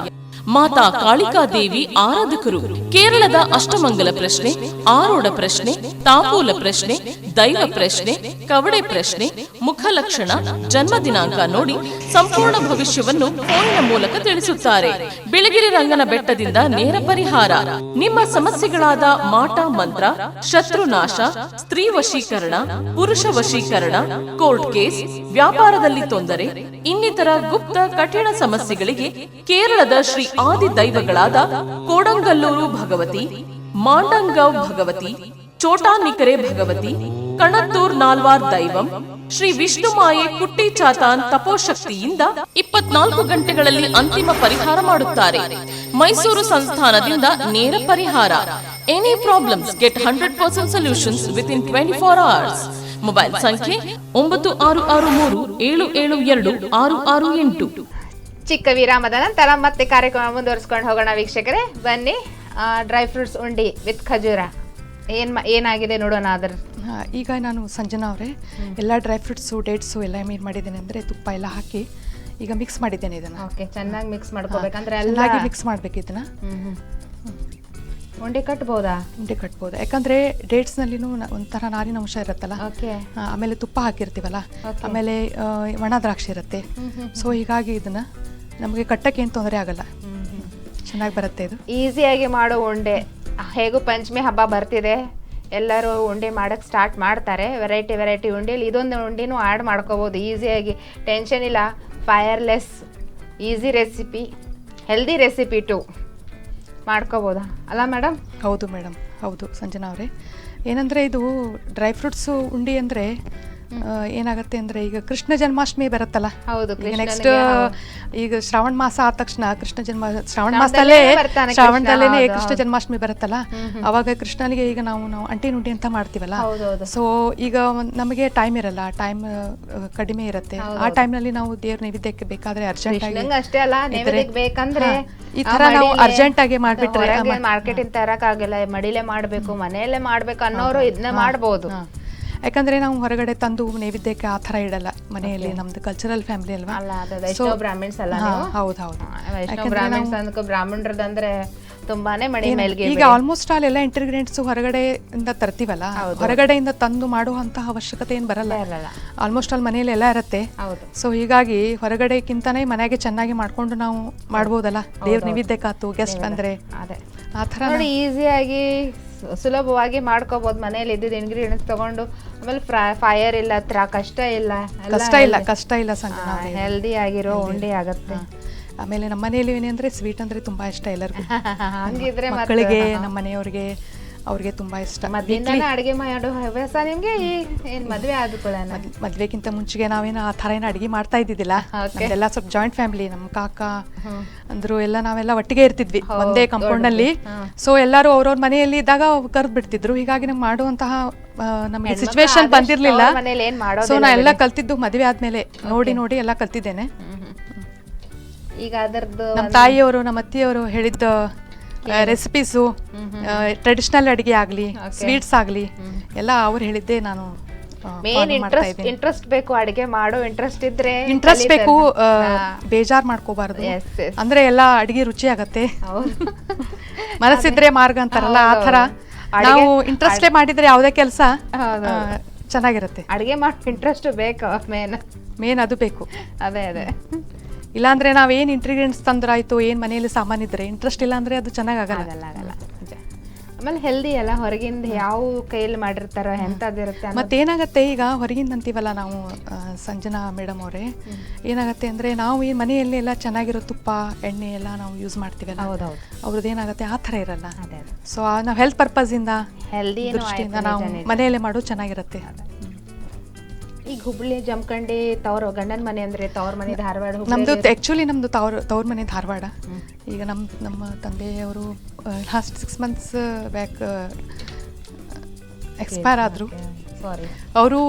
ಮಾತಾ ಕಾಳಿಕಾದೇವಿ ಆರಾಧಕರು. ಕೇರಳದ ಅಷ್ಟಮಂಗಲ ಪ್ರಶ್ನೆ ಆರೋಢ ಪ್ರಶ್ನೆ ತಾಂಬೂಲ ಪ್ರಶ್ನೆ, ದೈವ ಪ್ರಶ್ನೆ, ಕವಡೆ ಪ್ರಶ್ನೆ ಮುಖಲಕ್ಷಣ ಜನ್ಮ ದಿನಾಂಕ ನೋಡಿ ಸಂಪೂರ್ಣ ಭವಿಷ್ಯವನ್ನು ಫೋನಿನ ಮೂಲಕ ತಿಳಿಸುತ್ತಾರೆ. ಬಿಳಗಿರಿ ರಂಗನ ಬೆಟ್ಟದಿಂದ ನೇರ ಪರಿಹಾರ. ನಿಮ್ಮ ಸಮಸ್ಯೆಗಳಾದ ಮಾಟ, ಮಂತ್ರ, ಶತ್ರುನಾಶ, ಸ್ತ್ರೀ ವಶೀಕರಣ, ಪುರುಷ ವಶೀಕರಣ, ಕೋರ್ಟ್ ಕೇಸ್, ವ್ಯಾಪಾರದಲ್ಲಿ ತೊಂದರೆ, ಇನ್ನಿತರ ಗುಪ್ತ ಕಠಿಣ ಸಮಸ್ಯೆಗಳಿಗೆ ಕೇರಳದ ಶ್ರೀ ಆದಿ ದೈವಗಳಾದ ಕೋಡಂಗಲ್ಲೂರು ಭಗವತಿ, ಮಾಂಡಂಗವ್ ಭಗವತಿ, ಚೋಟಾನಿಕರೆ ಭಗವತಿ, ಕಣತ್ತೂರ್ ನಾಲ್ವಾರ್ ದೈವಂ, ಶ್ರೀ ವಿಷ್ಣು ಮಾಯೆ ಕುಟ್ಟಿ ಚಾತಾನ್ ತಪೋಶಕ್ತಿಯಿಂದ ಇಪ್ಪತ್ನಾಲ್ಕು ಗಂಟೆಗಳಲ್ಲಿ ಅಂತಿಮ ಪರಿಹಾರ ಮಾಡುತ್ತಾರೆ. ಮೈಸೂರು ಸಂಸ್ಥಾನದಿಂದ ನೇರ ಪರಿಹಾರ. Any problems get hundred percent solutions with in twenty four hours mobile ಸಂಖ್ಯೆ ಒಂಬತ್ತು ಆರು ಆರು ಮೂರು ಏಳು ಏಳು ಎರಡು ಆರು ಆರು ಎಂಟು. ಚಿಕ್ಕ ವಿರಾಮದ ನಂತರ ಮತ್ತೆ ಕಾರ್ಯಕ್ರಮ ಮುಂದುವರಿಸ್ಕೊಂಡು ಹೋಗೋಣ ವೀಕ್ಷಕರೇ. ಬನ್ನಿ ಡ್ರೈ ಫ್ರೂಟ್ಸ್ ಉಂಡಿ ವಿತ್ ಖಜೂರ. ಏನ್ ಏನಾಗಿದೆ ನೋಡೋಣ ಅದ್ರ ಈಗ ನಾನು ಸಂಜನಾ ಅವರೇ ಎಲ್ಲ ಡ್ರೈ ಫ್ರೂಟ್ಸು ಡೇಟ್ಸು ಎಲ್ಲ ಏನು ಮಾಡಿದ್ದೇನೆ ಅಂದರೆ ತುಪ್ಪ ಎಲ್ಲ ಹಾಕಿ ಈಗ ಮಿಕ್ಸ್ ಮಾಡಿದ್ದೇನೆ ಇದನ್ನು. ಓಕೆ ಚೆನ್ನಾಗಿ ಮಿಕ್ಸ್ ಮಾಡ್ಕೋಬೇಕಂದ್ರೆ ಚೆನ್ನಾಗಿ ಮಿಕ್ಸ್ ಮಾಡಬೇಕು ಇದನ್ನು. ಉಂಡೆ ಕಟ್ಬೋದಾ? ಉಂಡೆ ಕಟ್ಬೋದು. ಯಾಕಂದರೆ ಡೇಟ್ಸ್ನಲ್ಲಿನೂ ಒಂಥರ ನಾರಿನ ಅಂಶ ಇರುತ್ತಲ್ಲ. ಆಮೇಲೆ ತುಪ್ಪ ಹಾಕಿರ್ತೀವಲ್ಲ. ಆಮೇಲೆ ಒಣ ದ್ರಾಕ್ಷಿ ಇರುತ್ತೆ. ಸೊ ಹೀಗಾಗಿ ಇದನ್ನು ನಮಗೆ ಕಟ್ಟಕ್ಕೆ ಏನು ತೊಂದರೆ ಆಗಲ್ಲ. ಚೆನ್ನಾಗಿ ಬರುತ್ತೆ ಇದು. ಈಸಿಯಾಗಿ ಮಾಡೋ ಉಂಡೆ. ಹೇಗೂ ಪಂಚಮಿ ಹಬ್ಬ ಬರ್ತಿದೆ. ಎಲ್ಲರೂ ಉಂಡೆ ಮಾಡೋಕ್ಕೆ ಸ್ಟಾರ್ಟ್ ಮಾಡ್ತಾರೆ. ವೆರೈಟಿ ವೆರೈಟಿ ಉಂಡೆಲಿ ಇದೊಂದು ಉಂಡೆನೂ ಆ್ಯಡ್ ಮಾಡ್ಕೋಬೋದು. ಈಸಿಯಾಗಿ ಟೆನ್ಷನ್ ಇಲ್ಲ. Fireless easy recipe healthy recipe too ಮಾಡ್ಕೋಬೋದಾ? ಅಲ್ಲ ಮೇಡಮ್ ಹೌದು ಮೇಡಮ್ ಹೌದು ಸಂಜನಾ ಅವರೇ. ಏನಂದರೆ ಇದು ಡ್ರೈ ಫ್ರೂಟ್ಸು ಉಂಡೆ ಅಂದರೆ ಏನಾಗುತ್ತೆ ಅಂದ್ರೆ ಈಗ ಕೃಷ್ಣ ಜನ್ಮಾಷ್ಟಮಿ ಬರುತ್ತಲ್ಲ ಹೌದು, ನೆಕ್ಸ್ಟ್ ಈಗ ಶ್ರಾವಣ ಮಾಸ ಆದ ತಕ್ಷಣ ಕೃಷ್ಣ ಜನ್ಮ ಶ್ರಾವಣ ಮಾಸದಲ್ಲೇ ಶ್ರಾವಣದಲ್ಲೇ ಕೃಷ್ಣ. ಜನ್ಮಾಷ್ಟಮಿ ಬರುತ್ತಲ್ಲ ಅವಾಗ ಕೃಷ್ಣನಿಗೆ ಈಗ ನಾವು ನಾವು ಅಂಟಿ ನುಂಡಿ ಅಂತ ಮಾಡ್ತೀವಲ್ಲ. ಸೊ ಈಗ ನಮಗೆ ಟೈಮ್ ಇರಲ್ಲ ಟೈಮ್ ಕಡಿಮೆ ಇರುತ್ತೆ. ಆ ಟೈಮ್ನಲ್ಲಿ ನಾವು ದೇವ್ರ ನೈವೇದ್ಯಕ್ಕೆ ಬೇಕಾದ್ರೆ ಅರ್ಜೆಂಟ್ ಆಗಿ ಅಷ್ಟೇ ಅಲ್ಲ ಬೇಕಂದ್ರೆ ಈ ತರ ನಾವು ಅರ್ಜೆಂಟ್ ಆಗಿ ಮಾಡ್ಬಿಟ್ರೆ- ಮಾರ್ಕೆಟ್ ಇಂದ ತರಕಾಗಿಲ್ಲ ಮಡಿಲೇ ಮಾಡ್ಬೇಕು ಮನೆಯಲ್ಲೇ ಮಾಡ್ಬೇಕು ಅನ್ನೋರು ಇದನ್ನ ಮಾಡ್ಬೋದು. ಯಾಕಂದ್ರೆ ನಾವು ಹೊರಗಡೆ ತಂದು ನೈವೇದ್ಯಕ್ಕೆ ಆ ಥರ ಇಡಲ್ಲ. ಮನೆಯಲ್ಲಿ ನಮ್ದು ಕಲ್ಚರಲ್ ಫ್ಯಾಮಿಲಿ ಅಲ್ವಾ? ಬ್ರಾಹ್ಮಿಣ್ಸ್ ಅಲ್ಲ ಹೌದು ಹೌದು. ಬ್ರಾಹ್ಮಿಣ್ಸ್ ಬ್ರಾಹ್ಮಣರದಂದ್ರೆ ತುಂಬಾನೇ ಮಣಿ ಮೇಲ್ಗೆ ಈಗ ಆಲ್ಮೋಸ್ಟ್ ಆಲ್ ಎಲ್ಲ ಹೊರಗಡೆ ಹೊರಗಡೆಯಿಂದ ತರ್ತೀವಲ್ಲ? ಹೊರಗಡೆಯಿಂದ ತಂದು ಮಾಡುವಂತ ಅವಶ್ಯಕತೆ ಏನು ಬರಲ್ಲ. ಆಲ್ಮೋಸ್ಟ್ ಆಲ್ ಮನೆಯಲ್ಲಿ ಎಲ್ಲ ಇರುತ್ತೆ. ಸೊ ಹೀಗಾಗಿ ಹೊರಗಡೆಕ್ಕಿಂತನೇ ಮನೆಗೆ ಚೆನ್ನಾಗಿ ಮಾಡ್ಕೊಂಡು ನಾವು ಮಾಡ್ಬೋದಲ್ಲ? ದೇವ್ರ ನೈವೇದ್ಯಕ್ಕಾತು ಗೆಸ್ಟ್ ಬಂದ್ರೆ. ಅದೇ. ಆ ಥರ ನೋಡಿ ಈಸಿಯಾಗಿ ಸುಲಭವಾಗಿ ಮಾಡ್ಕೋಬಹುದು ಮನೆಯಲ್ಲಿ ಇದ್ದಿದ್ದು ಇಂಗ್ರೀಡಿಯೆಂಟ್ಸ್ ತಗೊಂಡು ಆಮೇಲೆ ಫೈರ್ ಇಲ್ಲ ಹತ್ರ ಕಷ್ಟ ಇಲ್ಲ ಕಷ್ಟ ಇಲ್ಲ ಕಷ್ಟ ಇಲ್ಲ ಹೆಲ್ದಿ ಆಗಿರೋ ಉಂಡೆ ಆಗತ್ತೆ. ಆಮೇಲೆ ನಮ್ಮ ಮನೆಯಲ್ಲಿ ಏನಂದ್ರೆ ಅಂದ್ರೆ ಸ್ವೀಟ್ ಅಂದ್ರೆ ತುಂಬಾ ಇಷ್ಟ ಎಲ್ಲರಿಗೂ. ಹಂಗಿದ್ರೆ ಮಕ್ಕಳಿಗೆ ನಮ್ಮ ಮನೆಯವ್ರಿಗೆ. ಅವ್ರಿಗೆ ತುಂಬಾ ಇಷ್ಟ. ಅಡಿಗೆ ಮಾಡೋ ಹವ್ಯಾಸ ನಿಮ್ಗೆ? ಏನ್ ಮದ್ವೆ ಆದ್ಕೊಳ್ಳೋಣ ಮದ್- ಮದ್ವೆಗಿಂತ ಮುಂಚೆಗೆ ನಾವೇನು ಆ ತರ ಏನು ಅಡಿಗೆ ಮಾಡ್ತಾ ಇದ್ದಿದ್ದಿಲ್ಲ. ಎಲ್ಲಾ ಸ್ವಲ್ಪ ಜಾಯಿಂಟ್ ಫ್ಯಾಮಿಲಿ ನಮ್ಮ ಕಾಕ ಅಂದ್ರು ಎಲ್ಲ ನಾವೆಲ್ಲ ಒಟ್ಟಿಗೆ ಇರ್ತಿದ್ವಿ ಒಂದೇ ಕಾಂಪೌಂಡ್ನಲ್ಲಿ ಸೊ ಎಲ್ಲರೂ ಅವ್ರವ್ರ ಮನೆಯಲ್ಲಿ ಇದ್ದಾಗ ಕರೆದು ಬಿಡ್ತಿದ್ರು ಹೀಗಾಗಿ ನಮ್ಗೆ ಮಾಡುವಂತಹ ನಮಗೆ ಸಿಚುವೇಶನ್ ಬಂದಿರಲಿಲ್ಲ. ಸೊ ನಾ ಎಲ್ಲ ಕಲ್ತಿದ್ದು ಮದುವೆ ಆದ್ಮೇಲೆ. ನೋಡಿ ನೋಡಿ ಎಲ್ಲ ಕಲ್ತಿದ್ದೇನೆ. ಈಗ ಅದರದ್ದು ನಮ್ಮ ತಾಯಿಯವರು ನಮ್ಮ ಅತ್ತಿಯವರು ಹೇಳಿದ್ದ ರೆಸಿಪೀಸು ಟ್ರೆಡಿಷನಲ್ ಅಡಿಗೆ ಆಗಲಿ ಸ್ವೀಟ್ಸ್ ಆಗಲಿ ಎಲ್ಲ ಅವ್ರು ಹೇಳಿದ್ದೆ ನಾನು ಮೇನ್ ಇಂಟ್ರೆಸ್ಟ್ ಇಂಟ್ರೆಸ್ಟ್ ಬೇಕು ಅಡಿಗೆ ಮಾಡೋ ಇಂಟ್ರೆಸ್ಟ್ ಇದ್ರೆ ಇಂಟ್ರೆಸ್ಟ್ ಬೇಕು ಬೇಜಾರ್ ಮಾಡ್ಕೋಬಾರ್ದು. ಅಂದ್ರೆ ಎಲ್ಲ ಅಡಿಗೆ ರುಚಿ ಆಗತ್ತೆ. ಮನಸ್ಸಿದ್ರೆ ಮಾರ್ಗ ಅಂತಾರಲ್ಲ ಆ ತರ ನಾವು ಇಂಟ್ರೆಸ್ಟ್ ಮಾಡಿದ್ರೆ ಯಾವುದೇ ಕೆಲಸ. ಚೆನ್ನಾಗಿರುತ್ತೆ. ಅಡಿಗೆ ಮಾಡೋ ಇಂಟ್ರೆಸ್ಟ್ ಬೇಕು ಮೇನ್ ಮೇನ್ ಅದು ಬೇಕು. ಅದೇ ಅದೇ. ಇಲ್ಲಾಂದ್ರೆ ನಾವ್ ಏನ್ ಇಂಟ್ರೀಡಿಯೆಂಟ್ಸ್ ತಂದ್ರಾಯ್ತು ಏನ್ ಮನೆಯಲ್ಲಿ ಸಾಮಾನ್ ಇದ್ರೆ ಇಂಟ್ರೆಸ್ಟ್ ಇಲ್ಲ ಅಂದ್ರೆ ಅದು ಚೆನ್ನಾಗ್ ಆಗಲ್ಲ. ಆಗಲ್ಲ ನಿಜ. ಆಮೇಲೆ ಹೆಲ್ದಿ ಅಲ್ಲ ಹೊರಗಿಂದ ಯಾವ ಕೈಯಲ್ಲಿ ಮಾಡಿರ್ತಾರೋ ಎಂಥದ್ದಿರುತ್ತೆ ಮತ್ತೇನಾಗತ್ತೆ ಈಗ ಹೊರಗಿಂದ ಅಂತೀವಲ್ಲ ನಾವು ಸಂಜನಾ ಮೇಡಮ್ ಅವರೇ ಏನಾಗತ್ತೆ ಅಂದ್ರೆ ನಾವು ಈ ಮನೆಯಲ್ಲಿ ಎಲ್ಲ ಚೆನ್ನಾಗಿರೋ ತುಪ್ಪ ಎಣ್ಣೆ ಎಲ್ಲ ನಾವು ಯೂಸ್ ಮಾಡ್ತೀವಲ್ಲ ಹೌದೌದು. ಅವ್ರದ್ದು ಏನಾಗುತ್ತೆ ಆ ಥರ ಇರಲ್ಲ. ಸೊ ನಾವು ಹೆಲ್ತ್ ಪರ್ಪಸ್ ಇಂದ ಹೆಲ್ದಿ ದೃಷ್ಟಿಯಿಂದ ನಾವು ಮನೆಯಲ್ಲೇ ಮಾಡೋದು ಚೆನ್ನಾಗಿರುತ್ತೆ. ಈಗ ಹುಬ್ಳಿ ಜಮಖಂಡಿ ತವ್ರ ಗಂಡನ ಮನೆ ಅಂದ್ರೆ ತವ್ರ ಮನೆ ಧಾರವಾಡ ನಮ್ದು ಆ್ಯಕ್ಚುಲಿ ನಮ್ದು ತವ್ರ ತವ್ರ ಮನೆ ಧಾರವಾಡ. ಈಗ ನಮ್ಮ ನಮ್ಮ ತಂದೆಯವರು last six months back expire ಆದರು. ಸಾರಿ ಅವರು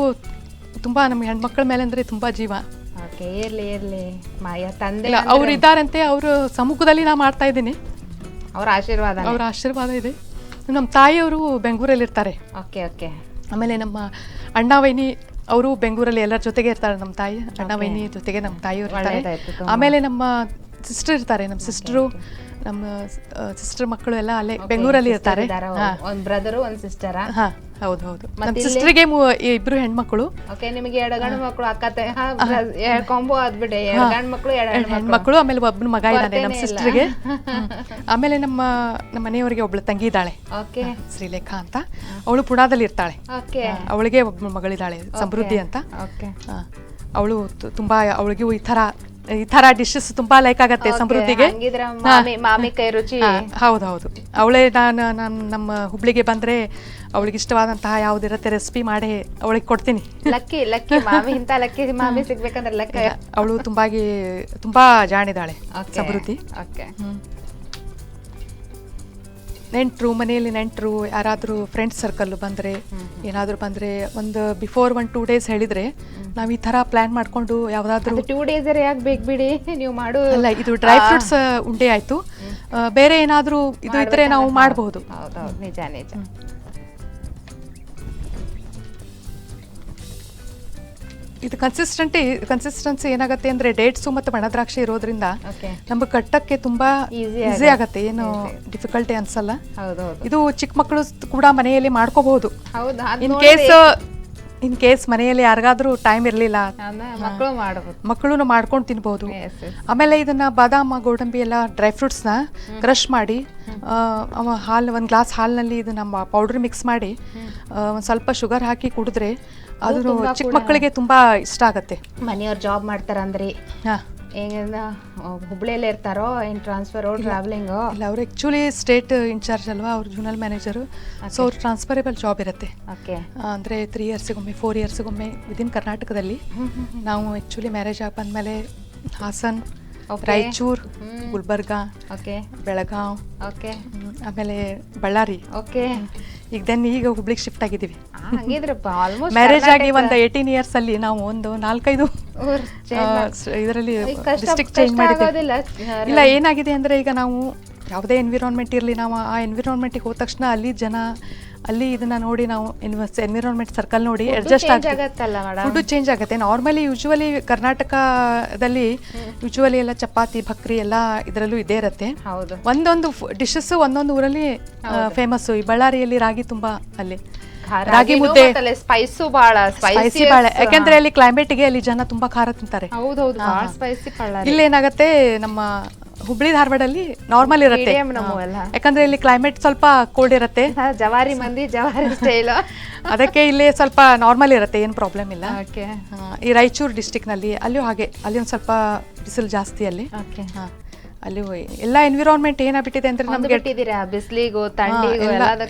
ತುಂಬ ನಮ್ಮ ಹೆಣ್ಮಕ್ಳ ಮೇಲೆ ಅಂದರೆ ತುಂಬ ಜೀವ. ಓಕೆ ಇರ್ಲಿ ಇರ್ಲಿ. ಮಾಯ ತಂದೆ ಅವ್ರು ಇದ್ದಾರಂತೆ ಅವರು ಸಮ್ಮುಖದಲ್ಲಿ ನಾ ಮಾಡ್ತಾ ಇದ್ದೀನಿ. ಅವ್ರ ಆಶೀರ್ವಾದ ಅವ್ರ ಆಶೀರ್ವಾದ ಇದೆ. ನಮ್ಮ ತಾಯಿಯವರು ಬೆಂಗಳೂರಲ್ಲಿ ಇರ್ತಾರೆ ಓಕೆ ಓಕೆ ಆಮೇಲೆ ನಮ್ಮ ಅಣ್ಣ ವೈನಿ ಅವರು ಬೆಂಗಳೂರಲ್ಲಿ ಎಲ್ಲರ ಜೊತೆಗೆ ಇರ್ತಾರೆ ನಮ್ಮ ತಾಯಿ ಅಣ್ಣ ವೈನಿ ಜೊತೆಗೆ ನಮ್ಮ ತಾಯಿಯವರು ಇರ್ತಾರೆ. ಆಮೇಲೆ ನಮ್ಮ ಸಿಸ್ಟರ್ ಇರ್ತಾರೆ ನಮ್ಮ ಸಿಸ್ಟರು ನಮ್ಮ ಸಿಸ್ಟರ್ ಮಕ್ಕಳು ಎಲ್ಲ ಅಲ್ಲೇ ಬೆಂಗಳೂರಲ್ಲಿ ಇರ್ತಾರೆ. ಒಂದು ಒಂದ್ ಬ್ರದರು ಒಂದು ಸಿಸ್ಟರ ಹಾ. ಹೌದು ಹೌದು. ನಮ್ಮ? ಸಿಸ್ಟರ್ಗೆ ಇಬ್ರು ಹೆಣ್ಮಕ್ಳು. ಓಕೆ ನಿಮಗೆ ಎರಡು ಗಂಡು ಮಕ್ಕಳು ಅಕ್ಕ ಕಾಂಬೋ ಆದ್ಬಿಟ್ಟೆ. ಎರಡು ಗಂಡು ಮಕ್ಕಳು ಎರಡು ಹೆಣ್ಮಕ್ಳು ಆಮೇಲೆ ಒಬ್ಬನ ಮಗ ಇದ್ದಾನೆ ನಮ್ಮ. ಸಿಸ್ಟರ್ಗೆ ಆಮೇಲೆ ನಮ್ಮ ನಮ್ಮ ಮನೆಯವರಿಗೆ ಒಬ್ಳು ತಂಗಿ ಇದ್ದಾಳೆ. ಓಕೆ ಶ್ರೀಲೇಖಾ ಅಂತ. ಅವಳು ಪುಣಾದಲ್ಲಿ ಇರ್ತಾಳೆ. ಓಕೆ ಅವಳಿಗೆ ಒಬ್ಬ ಮಗಳಿದ್ದಾಳೆ ಸಮೃದ್ಧಿ ಅಂತ. ಓಕೆ ಅವಳು ತುಂಬಾ ಅವಳಿಗೂ ಈ ತರ ಈ ತರ ಡಿಶಸ್ ತುಂಬಾ ಲೈಕ್ ಆಗತ್ತೆ ಸಮೃದ್ಧಿಗೆ. ಹೌದೌದು ಅವಳೇ ನಾನು ನಾನು ನಮ್ಮ ಹುಬ್ಳಿಗೆ ಬಂದ್ರೆ ಅವಳಿಗೆ ಇಷ್ಟವಾದಂತಹ ಯಾವ್ದಿರತ್ತೆ ರೆಸಿಪಿ ಮಾಡಿ ಅವಳಿಗೆ ಕೊಡ್ತೀನಿ. ಲಕ್ಕಿ ಲಕ್ಕಿ ಮಾಮಿ ಇಂತ ಲಕ್ಕಿ ಮಾಮಿ ಸಿಗ್ಬೇಕಂದ್ರೆ ಲಕ್ಕ. ಅವಳು ತುಂಬಾಗಿ ತುಂಬಾ ಜಾಣಿದಾಳೆ. ಸಮೃದ್ಧಿ. ಓಕೆ ನೆಂಟರು ಮನೆಯಲ್ಲಿ ನೆಂಟರು ಯಾರಾದರೂ ಫ್ರೆಂಡ್ಸ್ ಸರ್ಕಲ್ ಬಂದರೆ ಏನಾದರೂ ಬಂದರೆ ಒಂದು ಬಿಫೋರ್ ಒನ್ ಟೂ ಡೇಸ್ ಹೇಳಿದರೆ ನಾವು ಈ ಥರ ಪ್ಲ್ಯಾನ್ ಮಾಡಿಕೊಂಡು ಯಾವುದಾದ್ರೂ ಟೂ ಡೇಸ್ ಯಾಕೆ ಬೇಕು ಬಿಡಿ ನೀವು ಮಾಡು. ಅಲ್ಲ ಇದು ಡ್ರೈ ಫ್ರೂಟ್ಸ್ ಉಂಡೆ ಆಯಿತು. ಬೇರೆ ಏನಾದರೂ ಇದು ಇದ್ದರೆ ನಾವು ಮಾಡಬಹುದು ನಿಜ ನಿಜ. ಇದು ಕನ್ಸಿಸ್ಟೆಂಟಿ ಕನ್ಸಿಸ್ಟೆನ್ಸಿ ಏನಾಗುತ್ತೆ ಅಂದ್ರೆ ಡೇಟ್ಸು ಮತ್ತು ಒಣದ್ರಾಕ್ಷಿ ಇರೋದ್ರಿಂದ ನಮಗೆ ಕಟ್ಟಕ್ಕೆ ತುಂಬಾ ಈಸಿ ಆಗುತ್ತೆ. ಏನು ಡಿಫಿಕಲ್ಟಿ ಅನ್ಸಲ್ಲ. ಇದು ಚಿಕ್ಕ ಮಕ್ಕಳು ಕೂಡ ಮನೆಯಲ್ಲಿ ಮಾಡ್ಕೋಬಹುದು. ಹೌದು ಇನ್ ಕೇಸ್ ಇನ್ ಕೇಸ್ ಮನೆಯಲ್ಲಿ ಯಾರಿಗಾದ್ರೂ ಟೈಮ್ ಇರಲಿಲ್ಲ ಮಕ್ಕಳು ಮಾಡ್ಕೊಂಡು yes. ಆಮೇಲೆ ಇದನ್ನ ಬಾದಾಮ ಗೋಡಂಬಿ ಎಲ್ಲ ಡ್ರೈ ಫ್ರೂಟ್ಸ್ನ ಕ್ರಷ್ ಮಾಡಿ ಹಾಲು ಒಂದು ಗ್ಲಾಸ್ ಹಾಲಿನಲ್ಲಿ ಇದನ್ನ ಪೌಡರ್ ಮಿಕ್ಸ್ ಮಾಡಿ ಒಂದು ಸ್ವಲ್ಪ ಶುಗರ್ ಹಾಕಿ ಕುಡಿದ್ರೆ ಅದು ಚಿಕ್ಕ ಮಕ್ಕಳಿಗೆ ತುಂಬಾ ಇಷ್ಟ ಆಗತ್ತೆ. ಮನೆಯವ್ರು ಜಾಬ್ ಮಾಡ್ತಾರಂದ್ರಿ ಹಾ. ಹೆಂಗ ಹುಬ್ಳಿಯಲ್ಲಿ ಇರ್ತಾರೋ ಏನ್ ಟ್ರಾನ್ಸ್ಫರ್ ಟ್ರಾವೆಲಿಂಗ್ ಇಲ್ಲ. ಅವ್ರು ಆ್ಯಕ್ಚುಲಿ ಸ್ಟೇಟ್ ಇನ್ಚಾರ್ಜ್ ಅಲ್ವಾ ಅವ್ರ ಜೂನಲ್ ಮ್ಯಾನೇಜರು ಸೊ ಅವ್ರು ಟ್ರಾನ್ಸ್ಫರೇಬಲ್ ಜಾಬ್ ಇರುತ್ತೆ. ಓಕೆ ಅಂದರೆ ತ್ರೀ ಇಯರ್ಸಿಗೊಮ್ಮೆ ಫೋರ್ ಇಯರ್ಸಿಗೊಮ್ಮೆ ವಿದಿನ್ ಕರ್ನಾಟಕದಲ್ಲಿ. ನಾವು ಆ್ಯಕ್ಚುಲಿ ಮ್ಯಾರೇಜ್ ಆಗಿ ಬಂದಮೇಲೆ ಹಾಸನ್ ರಾಯಚೂರು ರಾಯಚೂರ್ ಗುಲ್ಬರ್ಗಾ ಓಕೆ ಬೆಳಗಾವ್ ಓಕೆ ಆಮೇಲೆ ಬಳ್ಳಾರಿ. ಓಕೆ ಈಗ ದೆನ್ ಈಗ ಹುಬ್ಳಿಗೆ ಶಿಫ್ಟ್ ಆಗಿದ್ದೀವಿ. ಹಂಗಿದ್ರಪ್ಪ ಆಲ್ಮೋಸ್ಟ್ ಮ್ಯಾರೇಜ್ ಆಗಿ ಒಂದು ಏಯ್ಟೀನ್ ಇಯರ್ಸ್ ಅಲ್ಲಿ ನಾವು ಒಂದು ನಾಲ್ಕೈದು ಇದರಲ್ಲಿ ಡಿಸ್ಟ್ರಿಕ್ಟ್ ಚೇಂಜ್ ಮಾಡಿದ್ದೀವಿ. ಇಲ್ಲ ಏನಾಗಿದೆ ಅಂದರೆ ಈಗ ನಾವು ಯಾವುದೇ ಎನ್ವಿರಾನ್ಮೆಂಟ್ ಇರಲಿ ನಾವು ಆ ಎನ್ವಿರಾನ್ಮೆಂಟಿಗೆ ಹೋದ ತಕ್ಷಣ ಅಲ್ಲಿ ಜನ ಅಲ್ಲಿ ಇದನ್ನ ನೋಡಿ ನಾವು ಎನ್ವಿರಾನ್ಮೆಂಟ್ ಸರ್ಕಲ್ ನೋಡಿ ಅಡ್ಜಸ್ಟ್? ಫುಡ್ ಚೇಂಜ್ ಆಗುತ್ತೆ. ನಾರ್ಮಲಿ ಯೂಶುವಲಿ ಕರ್ನಾಟಕದಲ್ಲಿ ಯೂಶುವಲಿ ಎಲ್ಲ ಚಪಾತಿ ಭಕ್ರಿ ಎಲ್ಲ ಇದರಲ್ಲೂ ಇದೇ ಇರುತ್ತೆ. ಹೌದು. ಒಂದೊಂದು ಡಿಶಸ್ ಒಂದೊಂದು ಊರಲ್ಲಿ ಫೇಮಸ್ ಈ ಬಳ್ಳಾರಿಯಲ್ಲಿ ರಾಗಿ ತುಂಬಾ ಅಲ್ಲಿ. ರಾಗಿ ಮುದ್ದೆ. ಸ್ಪೈಸು ಬಹಳ ಸ್ಪೈಸಿ ಬಾಳೆ. ಯಾಕಂದ್ರೆ ಅಲ್ಲಿ ಕ್ಲೈಮೇಟ್ಗೆ ಅಲ್ಲಿ ಜನ ತುಂಬಾ ಖಾರ ತಿಂತಾರೆ. ಇಲ್ಲೇನಾಗತ್ತೆ ನಮ್ಮ ಹುಬ್ಳಿ ಧಾರವಾಡಲ್ಲಿ ನಾರ್ಮಲ್ ಇರುತ್ತೆ. Medium ನಮ್ಮವೆಲ್ಲ. ಹಾ. ಯಾಕಂದ್ರೆ ಇಲ್ಲಿ ಕ್ಲೈಮೇಟ್ ಸ್ವಲ್ಪ ಕೋಲ್ಡ್ ಇರುತ್ತೆ. ಜವಾರಿ ಮಂದಿ ಜವಾರಿ ಸ್ಟೈಲ್ ಅದಕ್ಕೆ ಇಲ್ಲಿ ಸ್ವಲ್ಪ ನಾರ್ಮಲ್ ಇರುತ್ತೆ ಏನು ಪ್ರಾಬ್ಲಮ್ ಇಲ್ಲ. ಓಕೆ ಈ ರಾಯಚೂರು ಡಿಸ್ಟಿಕ್ನಲ್ಲಿ ಅಲ್ಲಿಯೂ ಹಾಗೆ ಅಲ್ಲಿ ಒಂದು ಸ್ವಲ್ಪ ಬಿಸಿಲು ಜಾಸ್ತಿ ಅಲ್ಲಿ. ಓಕೆ ಹಾ. ಅಲ್ಲಿ ಎಲ್ಲ ಎನ್ವಿರಾನ್ಮೆಂಟ್ ಏನಾಗ್ಬಿಟ್ಟಿದೆ ಅಂದ್ರೆ ನಮ್ಗೆ ಬಿಟ್ಟಿದ್ದೀರಾ ಬಿಸಿಲಿಗೂ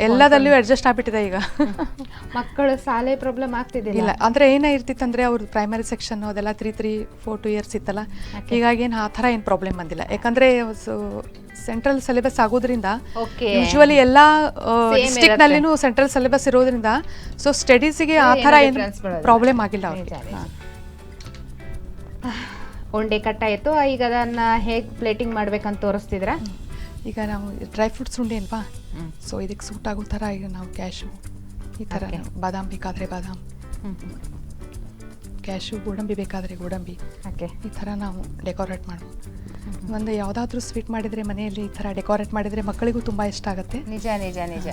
ಎಲ್ಲದಲ್ಲೂ ಅಡ್ಜಸ್ಟ್ ಆಗ್ಬಿಟ್ಟಿದೆ ಈಗ. ಮಕ್ಕಳು ಶಾಲೆ ಪ್ರಾಬ್ಲಮ್ ಆಗ್ತಿದ್ದಿಲ್ಲ? ಇಲ್ಲ ಅಂದ್ರೆ ಏನ ಇರ್ತಿತ್ತಂದ್ರೆ ಅವ್ರದ್ದು ಪ್ರೈಮರಿ ಸೆಕ್ಷನ್ ಅದೆಲ್ಲ three three four two years ಇತ್ತಲ್ಲ. ಹೀಗಾಗಿ ಏನು ಆ ಥರ ಏನು ಪ್ರಾಬ್ಲಮ್ ಬಂದಿಲ್ಲ. ಯಾಕಂದ್ರೆ ಸೆಂಟ್ರಲ್ ಸಿಲೆಬಸ್ ಆಗೋದ್ರಿಂದ. ಯೂಶುವಲಿ ಎಲ್ಲ ಡಿಸ್ಟಿಕ್ ನಲ್ಲಿನೂ ಸೆಂಟ್ರಲ್ ಸಿಲೆಬಸ್ ಇರೋದ್ರಿಂದ ಸೊ ಸ್ಟಡೀಸಿಗೆ ಆ ಥರ ಏನು ಪ್ರಾಬ್ಲಮ್ ಆಗಿಲ್ಲ ಅವ್ರಿಗೆ. ಉಂಡೆ ಕಟ್ಟಾಯಿತು. ಈಗ ಅದನ್ನ ಹೇಗೆ ಪ್ಲೇಟಿಂಗ್ ಮಾಡ್ಬೇಕಂತ ತೋರಿಸ್ತಿದ್ರಾ ಈಗ ನಾವು ಡ್ರೈ ಫ್ರೂಟ್ಸ್ ಉಂಡೆ ಅಲ್ವಾ? ಸೊ ಇದಕ್ಕೆ ಸೂಟ್ ಆಗೋ ಥರ ಈಗ ನಾವು ಕ್ಯಾಶು ಈ ಥರ. ಬಾದಾಮ್ ಬೇಕಾದರೆ ಬಾದಾಮ್. ಕ್ಯಾಶು ಗೋಡಂಬಿ ಬೇಕಾದರೆ ಗೋಡಂಬಿ. ಓಕೆ ಈ ಥರ ನಾವು ಡೆಕೋರೇಟ್ ಮಾಡ್ಬೋದು ಒಂದು ಯಾವುದಾದ್ರೂ ಸ್ವೀಟ್ ಮಾಡಿದರೆ ಮನೆಯಲ್ಲಿ ಈ ಥರ ಡೆಕೋರೇಟ್ ಮಾಡಿದರೆ ಮಕ್ಕಳಿಗೂ ತುಂಬ ಇಷ್ಟ ಆಗುತ್ತೆ. ನಿಜ ನಿಜ ನಿಜ.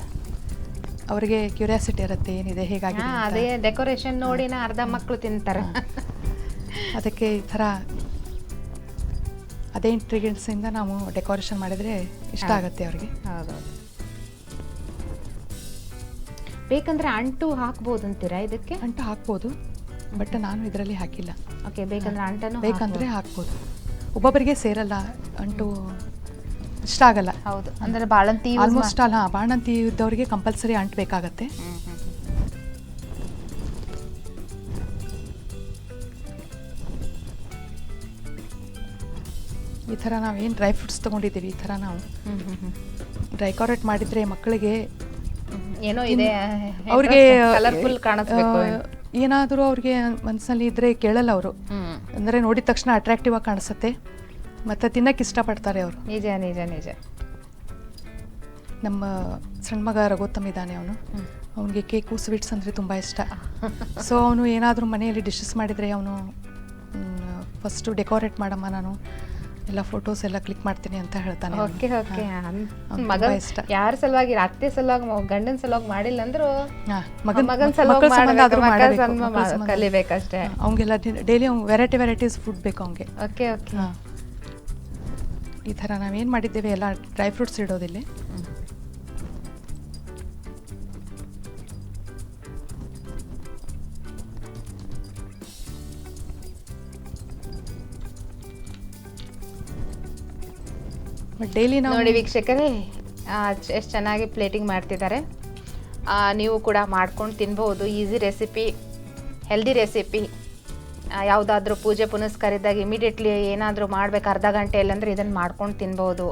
ಅವರಿಗೆ ಕ್ಯೂರಿಯಾಸಿಟಿ ಇರುತ್ತೆ ಏನಿದೆ ಹೇಗಾಗಿ ಅದೇ ಡೆಕೋರೇಷನ್ ನೋಡಿನ ಅರ್ಧ ಮಕ್ಕಳು ತಿಂತಾರೆ. ಅದಕ್ಕೆ ಈ ಥರ ಅದೇ ಇಂಟ್ರಿಗೆಂಟ್ಸಿಂದ ನಾವು ಡೆಕೋರೇಷನ್ ಮಾಡಿದ್ರೆ ಇಷ್ಟ ಆಗುತ್ತೆ ಅವರಿಗೆ. ಹೌದೌದು ಬೇಕಂದ್ರೆ ಅಂಟು ಹಾಕ್ಬೋದು ಅಂತೀರಾ ಇದಕ್ಕೆ? ಅಂಟು ಹಾಕ್ಬೋದು ಬಟ್ ನಾನು ಇದರಲ್ಲಿ ಹಾಕಿಲ್ಲ. ಓಕೆ ಬೇಕಂದ್ರೆ ಅಂಟನ್ನು ಬೇಕಂದ್ರೆ ಹಾಕ್ಬೋದು. ಒಬ್ಬೊಬ್ಬರಿಗೆ ಸೇರಲ್ಲ ಅಂಟು ಇಷ್ಟ ಆಗಲ್ಲ. ಹೌದು ಅಂದ್ರೆ ಬಾಳಂತಿ ಆಲ್ಮೋಸ್ಟ್ ಅಲ್ಲ ಬಾಣಂತಿ ಇದ್ದವರಿಗೆ ಕಂಪಲ್ಸರಿ ಅಂಟು ಬೇಕಾಗತ್ತೆ. ಈ ಥರ ಏನು ಡ್ರೈ ಫ್ರೂಟ್ಸ್ ತೊಗೊಂಡಿದ್ದೀವಿ ಈ ಥರ ನಾವು. ಡೆಕೋರೇಟ್ ಮಾಡಿದರೆ ಮಕ್ಕಳಿಗೆ ಏನೋ ಇದೆ ಅವ್ರಿಗೆ ಕಲರ್ಫುಲ್ ಕಾಣಿಸ್ಬೇಕು ಏನಾದರೂ ಅವ್ರಿಗೆ ಮನಸ್ಸಲ್ಲಿ ಇದ್ದರೆ ಕೇಳಲ್ಲ ಅವರು. ಅಂದರೆ ನೋಡಿದ ತಕ್ಷಣ ಅಟ್ರಾಕ್ಟಿವ್ ಆಗಿ ಕಾಣಿಸುತ್ತೆ. ಮತ್ತು ತಿನ್ನಕ್ಕೆ ಇಷ್ಟಪಡ್ತಾರೆ ಅವರು. ನಿಜ ನಿಜ ನಿಜ. ನಮ್ಮ ಸಣ್ಣ ಮಗ ರಘೋತ್ತಮ್ ಇದ್ದಾನೆ ಅವನು. ಅವನಿಗೆ ಕೇಕು ಸ್ವೀಟ್ಸ್ ಅಂದರೆ ತುಂಬ ಇಷ್ಟ. ಸೊ ಅವನು ಏನಾದರೂ ಮನೆಯಲ್ಲಿ ಡಿಶಸ್ ಮಾಡಿದರೆ ಅವನು ಫಸ್ಟು ಡೆಕೋರೇಟ್ ಮಾಡಮ್ಮ ನಾನು. ಎಲ್ಲ ಫೋಟೋಸ್ ಎಲ್ಲ ಕ್ಲಿಕ್ ಮಾಡ್ತೀನಿ ಅಂತ ಹೇಳ್ತಾನೆ ಓಕೆ ಓಕೆ ಮಗ ಇಷ್ಟ. ಯಾರ ಸಲುವಾಗಿ ಅತ್ತೆ ಸಲುವಾಗಿ ಗಂಡನ ಸಲುವಾಗಿ ಮಾಡಿಲ್ಲ ಅಂದ್ರು ಮಗನ ಮಗನ ಸಲುವಾಗಿ. ಕಲಿಬೇಕಷ್ಟೇ. ಡೈಲಿ ಅವ್ನು ವೆರೈಟಿ ವೆರೈಟೀಸ್ ಫುಡ್ ಬೇಕು ಅವ್ಗೆ ಓಕೆ ಓಕೆ. ಈ ಥರ ನಾವೇನು ಮಾಡಿದ್ದೇವೆ ಎಲ್ಲ ಡ್ರೈ ಫ್ರೂಟ್ಸ್ ಇಡೋದಿಲ್ಲಿ. ಡೈಲಿ ನೋಡಿ ವೀಕ್ಷಕರೇ ಎಷ್ಟು ಚೆನ್ನಾಗಿ ಪ್ಲೇಟಿಂಗ್ ಮಾಡ್ತಿದ್ದಾರೆ. ನೀವು ಕೂಡ ಮಾಡ್ಕೊಂಡು ತಿನ್ಬೋದು ಈಸಿ ರೆಸಿಪಿ ಹೆಲ್ದಿ ರೆಸಿಪಿ ಯಾವುದಾದ್ರೂ ಪೂಜೆ ಪುನಸ್ಕಾರ ಇದ್ದಾಗ ಇಮಿಡಿಯೇಟ್ಲಿ ಏನಾದರೂ ಮಾಡ್ಬೇಕು, ಅರ್ಧ ಗಂಟೆ ಅಂದರೆ ಇದನ್ನು ಮಾಡ್ಕೊಂಡು ತಿನ್ಬೋದು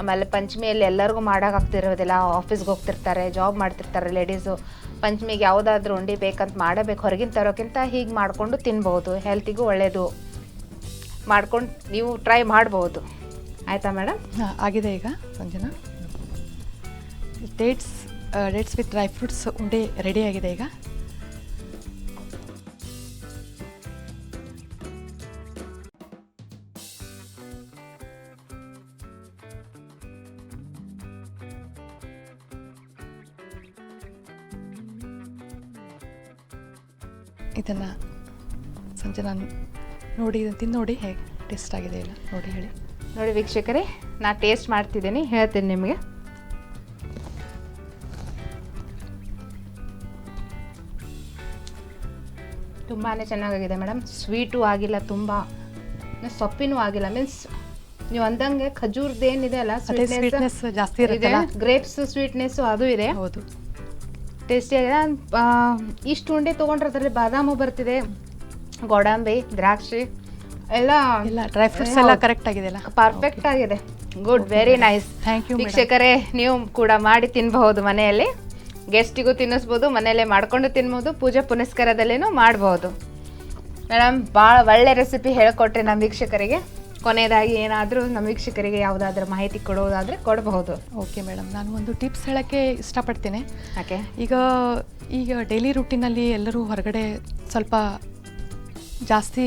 ಆಮೇಲೆ ಪಂಚಮಿಯಲ್ಲಿ ಎಲ್ಲರಿಗೂ ಮಾಡೋಕ್ಕಾಗ್ತಿರೋದಿಲ್ಲ ಆಫೀಸ್ಗೆ ಹೋಗ್ತಿರ್ತಾರೆ ಜಾಬ್ ಮಾಡ್ತಿರ್ತಾರೆ ಲೇಡೀಸು ಪಂಚಮಿಗೆ ಯಾವುದಾದ್ರೂ ಉಂಡಿ ಬೇಕಂತ ಮಾಡಬೇಕು, ಹೊರಗಿನ ತರೋಕ್ಕಿಂತ ಹೀಗೆ ಮಾಡಿಕೊಂಡು ತಿನ್ಬೋದು ಹೆಲ್ತಿಗೂ ಒಳ್ಳೆಯದು ಮಾಡ್ಕೊಂಡು ನೀವು ಟ್ರೈ ಮಾಡ್ಬೋದು ಆಯಿತಾ ಮೇಡಮ್? ಆಗಿದೆ ಈಗ Sanjana. Dates dates with dry fruits ಉಂಡೆ ರೆಡಿ ಆಗಿದೆ ಈಗ. ಇದನ್ನು ಸಂಜನಾ ನೋಡಿ ಇದನ್ನು ತಿಂದು ನೋಡಿ ಹೇಗೆ ಟೇಸ್ಟ್ ಆಗಿದೆ ಇಲ್ಲ ನೋಡಿ ಹೇಳಿ. ನೋಡಿ ವೀಕ್ಷಕರೇ ನಾ ಟೇಸ್ಟ್ ಮಾಡ್ತಿದ್ದೀನಿ ಹೇಳ್ತೀನಿ ನಿಮಗೆ. ತುಂಬಾ ಚೆನ್ನಾಗಿದೆ ಮೇಡಮ್. ಸ್ವೀಟು ಆಗಿಲ್ಲ ತುಂಬ. ಸೊಪ್ಪಿನೂ ಆಗಿಲ್ಲ. ಮೀನ್ಸ್ ನೀವು ಅಂದಂಗೆ ಖಜೂರ್ದೇನಿದೆ ಅಲ್ಲ ಸ್ವೀಟ್ನೆಸ್ ಜಾಸ್ತಿ ಇದೆ. ಗ್ರೇಪ್ಸ್ ಸ್ವೀಟ್ನೆಸ್ಸು ಅದು ಇದೆ. ಹೌದು. ಟೇಸ್ಟಿ ಆಗಿದೆ. ಆ, ಇಷ್ಟು ಉಂಡೆ ತೊಗೊಂಡ್ರೆ ಅದರಲ್ಲಿ ಬಾದಾಮು ಬರ್ತಿದೆ. ಗೋಡಂಬಿ ದ್ರಾಕ್ಷಿ. ಎಲ್ಲ. ಇಲ್ಲ ಡ್ರೈ ಫ್ರೂಟ್ಸ್ ಎಲ್ಲ ಕರೆಕ್ಟ್ ಆಗಿದೆಯಲ್ಲ? ಪರ್ಫೆಕ್ಟ್ ಆಗಿದೆ. Good very nice thank you ವೀಕ್ಷಕರೇ ನೀವು ಕೂಡ ಮಾಡಿ ತಿನ್ನಬಹುದು ಮನೆಯಲ್ಲಿ. ಗೆಸ್ಟಿಗೂ ತಿನ್ನಿಸ್ಬೋದು ಮನೆಯಲ್ಲೇ ಮಾಡ್ಕೊಂಡು ತಿನ್ಬೋದು ಪೂಜೆ ಪುನಸ್ಕಾರದಲ್ಲೇನು ಮಾಡಬಹುದು. ಮೇಡಮ್ ಭಾಳ ಒಳ್ಳೆ ರೆಸಿಪಿ ಹೇಳ್ಕೊಟ್ರಿ ನಮ್ಮ ವೀಕ್ಷಕರಿಗೆ. ಕೊನೆಯದಾಗಿ ಏನಾದರೂ ನಮ್ಮ ವೀಕ್ಷಕರಿಗೆ ಯಾವುದಾದ್ರೂ ಮಾಹಿತಿ ಕೊಡೋದಾದರೆ ಕೊಡಬಹುದು. ಓಕೆ ಮೇಡಮ್ ನಾನು ಒಂದು ಟಿಪ್ಸ್ ಹೇಳೋಕ್ಕೆ ಇಷ್ಟಪಡ್ತೀನಿ. ಓಕೆ ಈಗ ಈಗ ಡೈಲಿ ರುಟೀನಲ್ಲಿ ಎಲ್ಲರೂ ಹೊರಗಡೆ ಸ್ವಲ್ಪ ಜಾಸ್ತಿ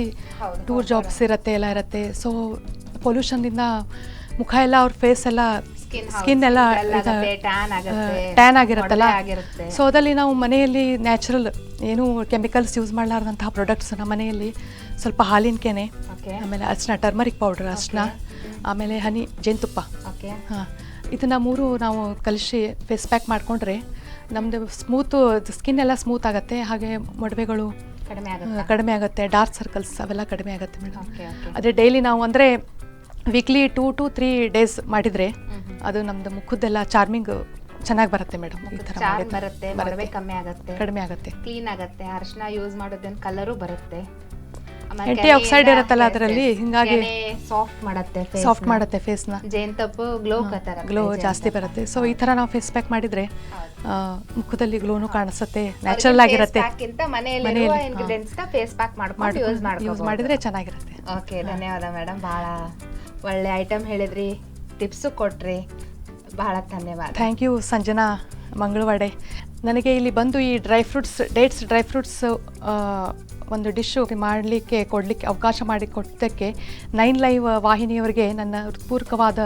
ಟೂರ್ ಜಾಬ್ಸ್ ಇರುತ್ತೆ ಎಲ್ಲ ಇರುತ್ತೆ. ಸೊ ಪೊಲ್ಯೂಷನ್ದಿಂದ ಮುಖ ಎಲ್ಲ ಅವ್ರ ಫೇಸ್ ಎಲ್ಲ ಸ್ಕಿನ್ ಎಲ್ಲ ಟ್ಯಾನ್ ಆಗಿರುತ್ತಲ್ಲ. ಸೊ ಅದರಲ್ಲಿ ನಾವು ಮನೆಯಲ್ಲಿ ನ್ಯಾಚುರಲ್ ಏನು ಕೆಮಿಕಲ್ಸ್ ಯೂಸ್ ಮಾಡಲಾರ್ದಂತಹ ಪ್ರಾಡಕ್ಟ್ಸ್ ನಮ್ಮ ಮನೆಯಲ್ಲಿ ಸ್ವಲ್ಪ ಹಾಲಿನ ಕೆನೆ ಆಮೇಲೆ ಅರ್ಶಿನ ಟರ್ಮರಿಕ್ ಪೌಡರ್ ಅರ್ಶಿನ ಆಮೇಲೆ ಹನಿ ಜೇನುತುಪ್ಪ. ಹಾಂ ಇದನ್ನು ಮೂರು ನಾವು ಕಲಿಸಿ ಫೇಸ್ ಪ್ಯಾಕ್ ಮಾಡಿಕೊಂಡ್ರೆ ನಮ್ಮದು ಸ್ಮೂತು ಸ್ಕಿನ್ ಎಲ್ಲ ಸ್ಮೂತ್ ಆಗುತ್ತೆ. ಹಾಗೆ ಮೊಡವೆಗಳು ಕಡಿಮೆ ಆಗುತ್ತೆ. ಕಡಿಮೆ ಆಗುತ್ತೆ. ಡಾರ್ಕ್ ಸರ್ಕಲ್ಸ್ ಅವೆಲ್ಲ ಕಡಿಮೆ ಆಗುತ್ತೆ ಮೇಡಮ್. ಅದೇ ಡೈಲಿ ನಾವು ಅಂದರೆ weekly two to three days ಮಾಡಿದರೆ ಅದು ನಮ್ಮದು ಮುಖದ್ದೆಲ್ಲ ಚಾರ್ಮಿಂಗ್ ಚೆನ್ನಾಗಿ ಬರುತ್ತೆ ಮೇಡಮ್. ಈ ಥರ ಬರುತ್ತೆ ಮೊಡವೆ ಕಮ್ಮಿ ಆಗುತ್ತೆ. ಕಡಿಮೆ ಆಗುತ್ತೆ. ಕ್ಲೀನ್ ಆಗುತ್ತೆ. ಅರಿಶಿನ ಯೂಸ್ ಮಾಡೋದ್ರಿಂದ ಕಲರು ಬರುತ್ತೆ. Anti ಆಕ್ಸೈಡ್ ಇರುತ್ತಲ್ಲ ಅದರಲ್ಲಿ, ಹಿಂಗಾಗಿ ಸಾಫ್ಟ್ ಮಾಡುತ್ತೆ ಸಾಫ್ಟ್ ಮಾಡುತ್ತೆ ಫೇಸ್ನ ಜೇನುತಪ್ಪು ಗ್ಲೋ ಕತರ ಗ್ಲೋ ಜಾಸ್ತಿ ಬರುತ್ತೆ. ಸೊ ಈ ತರ ನಾವು ಫೇಸ್ ಪ್ಯಾಕ್ ಮಾಡಿದ್ರೆ ಮುಖದಲ್ಲಿ ಗ್ಲೋನು ಕಾಣಿಸುತ್ತೆ ನ್ಯಾಚುರಲ್ ಆಗಿರುತ್ತೆ. ಮನೆಯಲ್ಲಿ. ಇಂಗ್ರೀಡಿಯೆಂಟ್ಸ್ ಫೇಸ್ ಪ್ಯಾಕ್ ಮಾಡ್ಕೊಂಡು ಯೂಸ್ ಯೂಸ್ ಮಾಡಿದ್ರೆ ಮಾಡಿದರೆ ಚೆನ್ನಾಗಿರುತ್ತೆ. ಓಕೆ ಧನ್ಯವಾದ ಮೇಡಮ್ ಬಹಳ ಒಳ್ಳೆ ಐಟಮ್ ಹೇಳಿದ್ರಿ. ಟಿಪ್ಸು ಕೊಟ್ರಿ. ಬಹಳ ಧನ್ಯವಾದ. Thank you Sanjana Mangalwade. ನನಗೆ ಇಲ್ಲಿ ಬಂದು ಈ dry fruits dates dry fruits ಒಂದು ಡಿಶ್ಶು ಮಾಡಲಿಕ್ಕೆ ಕೊಡಲಿಕ್ಕೆ ಅವಕಾಶ ಮಾಡಿ ಕೊಟ್ಟಕ್ಕೆ ನೈನ್ ಲೈವ್ ವಾಹಿನಿಯವರಿಗೆ ನನ್ನ ಹೃತ್ಪೂರ್ವಕವಾದ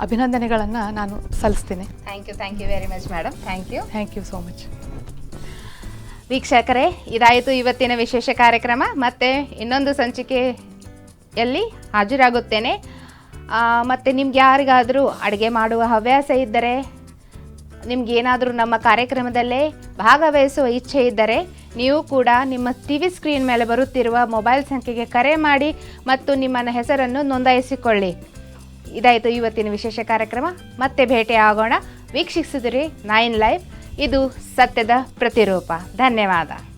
ಅಭಿನಂದನೆಗಳನ್ನು ನಾನು ಸಲ್ಲಿಸ್ತೇನೆ. Thank you thank you very much madam thank you thank you so much ವೀಕ್ಷಕರೇ ಇದಾಯಿತು ಇವತ್ತಿನ ವಿಶೇಷ ಕಾರ್ಯಕ್ರಮ. ಮತ್ತೆ ಇನ್ನೊಂದು ಸಂಚಿಕೆಯಲ್ಲಿ ಹಾಜರಾಗುತ್ತೇನೆ. ಮತ್ತು ಮತ್ತೆ ನಿಮ್ಗೆ ಯಾರಿಗಾದರೂ ಅಡುಗೆ ಮಾಡುವ ಹವ್ಯಾಸ ಇದ್ದರೆ ನಿಮ್ಗೇನಾದರೂ ನಮ್ಮ ಕಾರ್ಯಕ್ರಮದಲ್ಲೇ ಭಾಗವಹಿಸುವ ಇಚ್ಛೆ ಇದ್ದರೆ ನೀವು ಕೂಡ ನಿಮ್ಮ ಟಿ ವಿ ಸ್ಕ್ರೀನ್ ಮೇಲೆ ಬರುತ್ತಿರುವ ಮೊಬೈಲ್ ಸಂಖ್ಯೆಗೆ ಕರೆ ಮಾಡಿ ಮತ್ತು ನಿಮ್ಮನ್ನು ಹೆಸರನ್ನು ನೋಂದಾಯಿಸಿಕೊಳ್ಳಿ. ಇದಾಯಿತು ಇವತ್ತಿನ ವಿಶೇಷ ಕಾರ್ಯಕ್ರಮ. ಮತ್ತೆ ಭೇಟಿ ಆಗೋಣ. ವೀಕ್ಷಿಸಿದಿರಿ ನೈನ್ ಲೈವ್ ಇದು ಸತ್ಯದ ಪ್ರತಿರೂಪ. ಧನ್ಯವಾದ.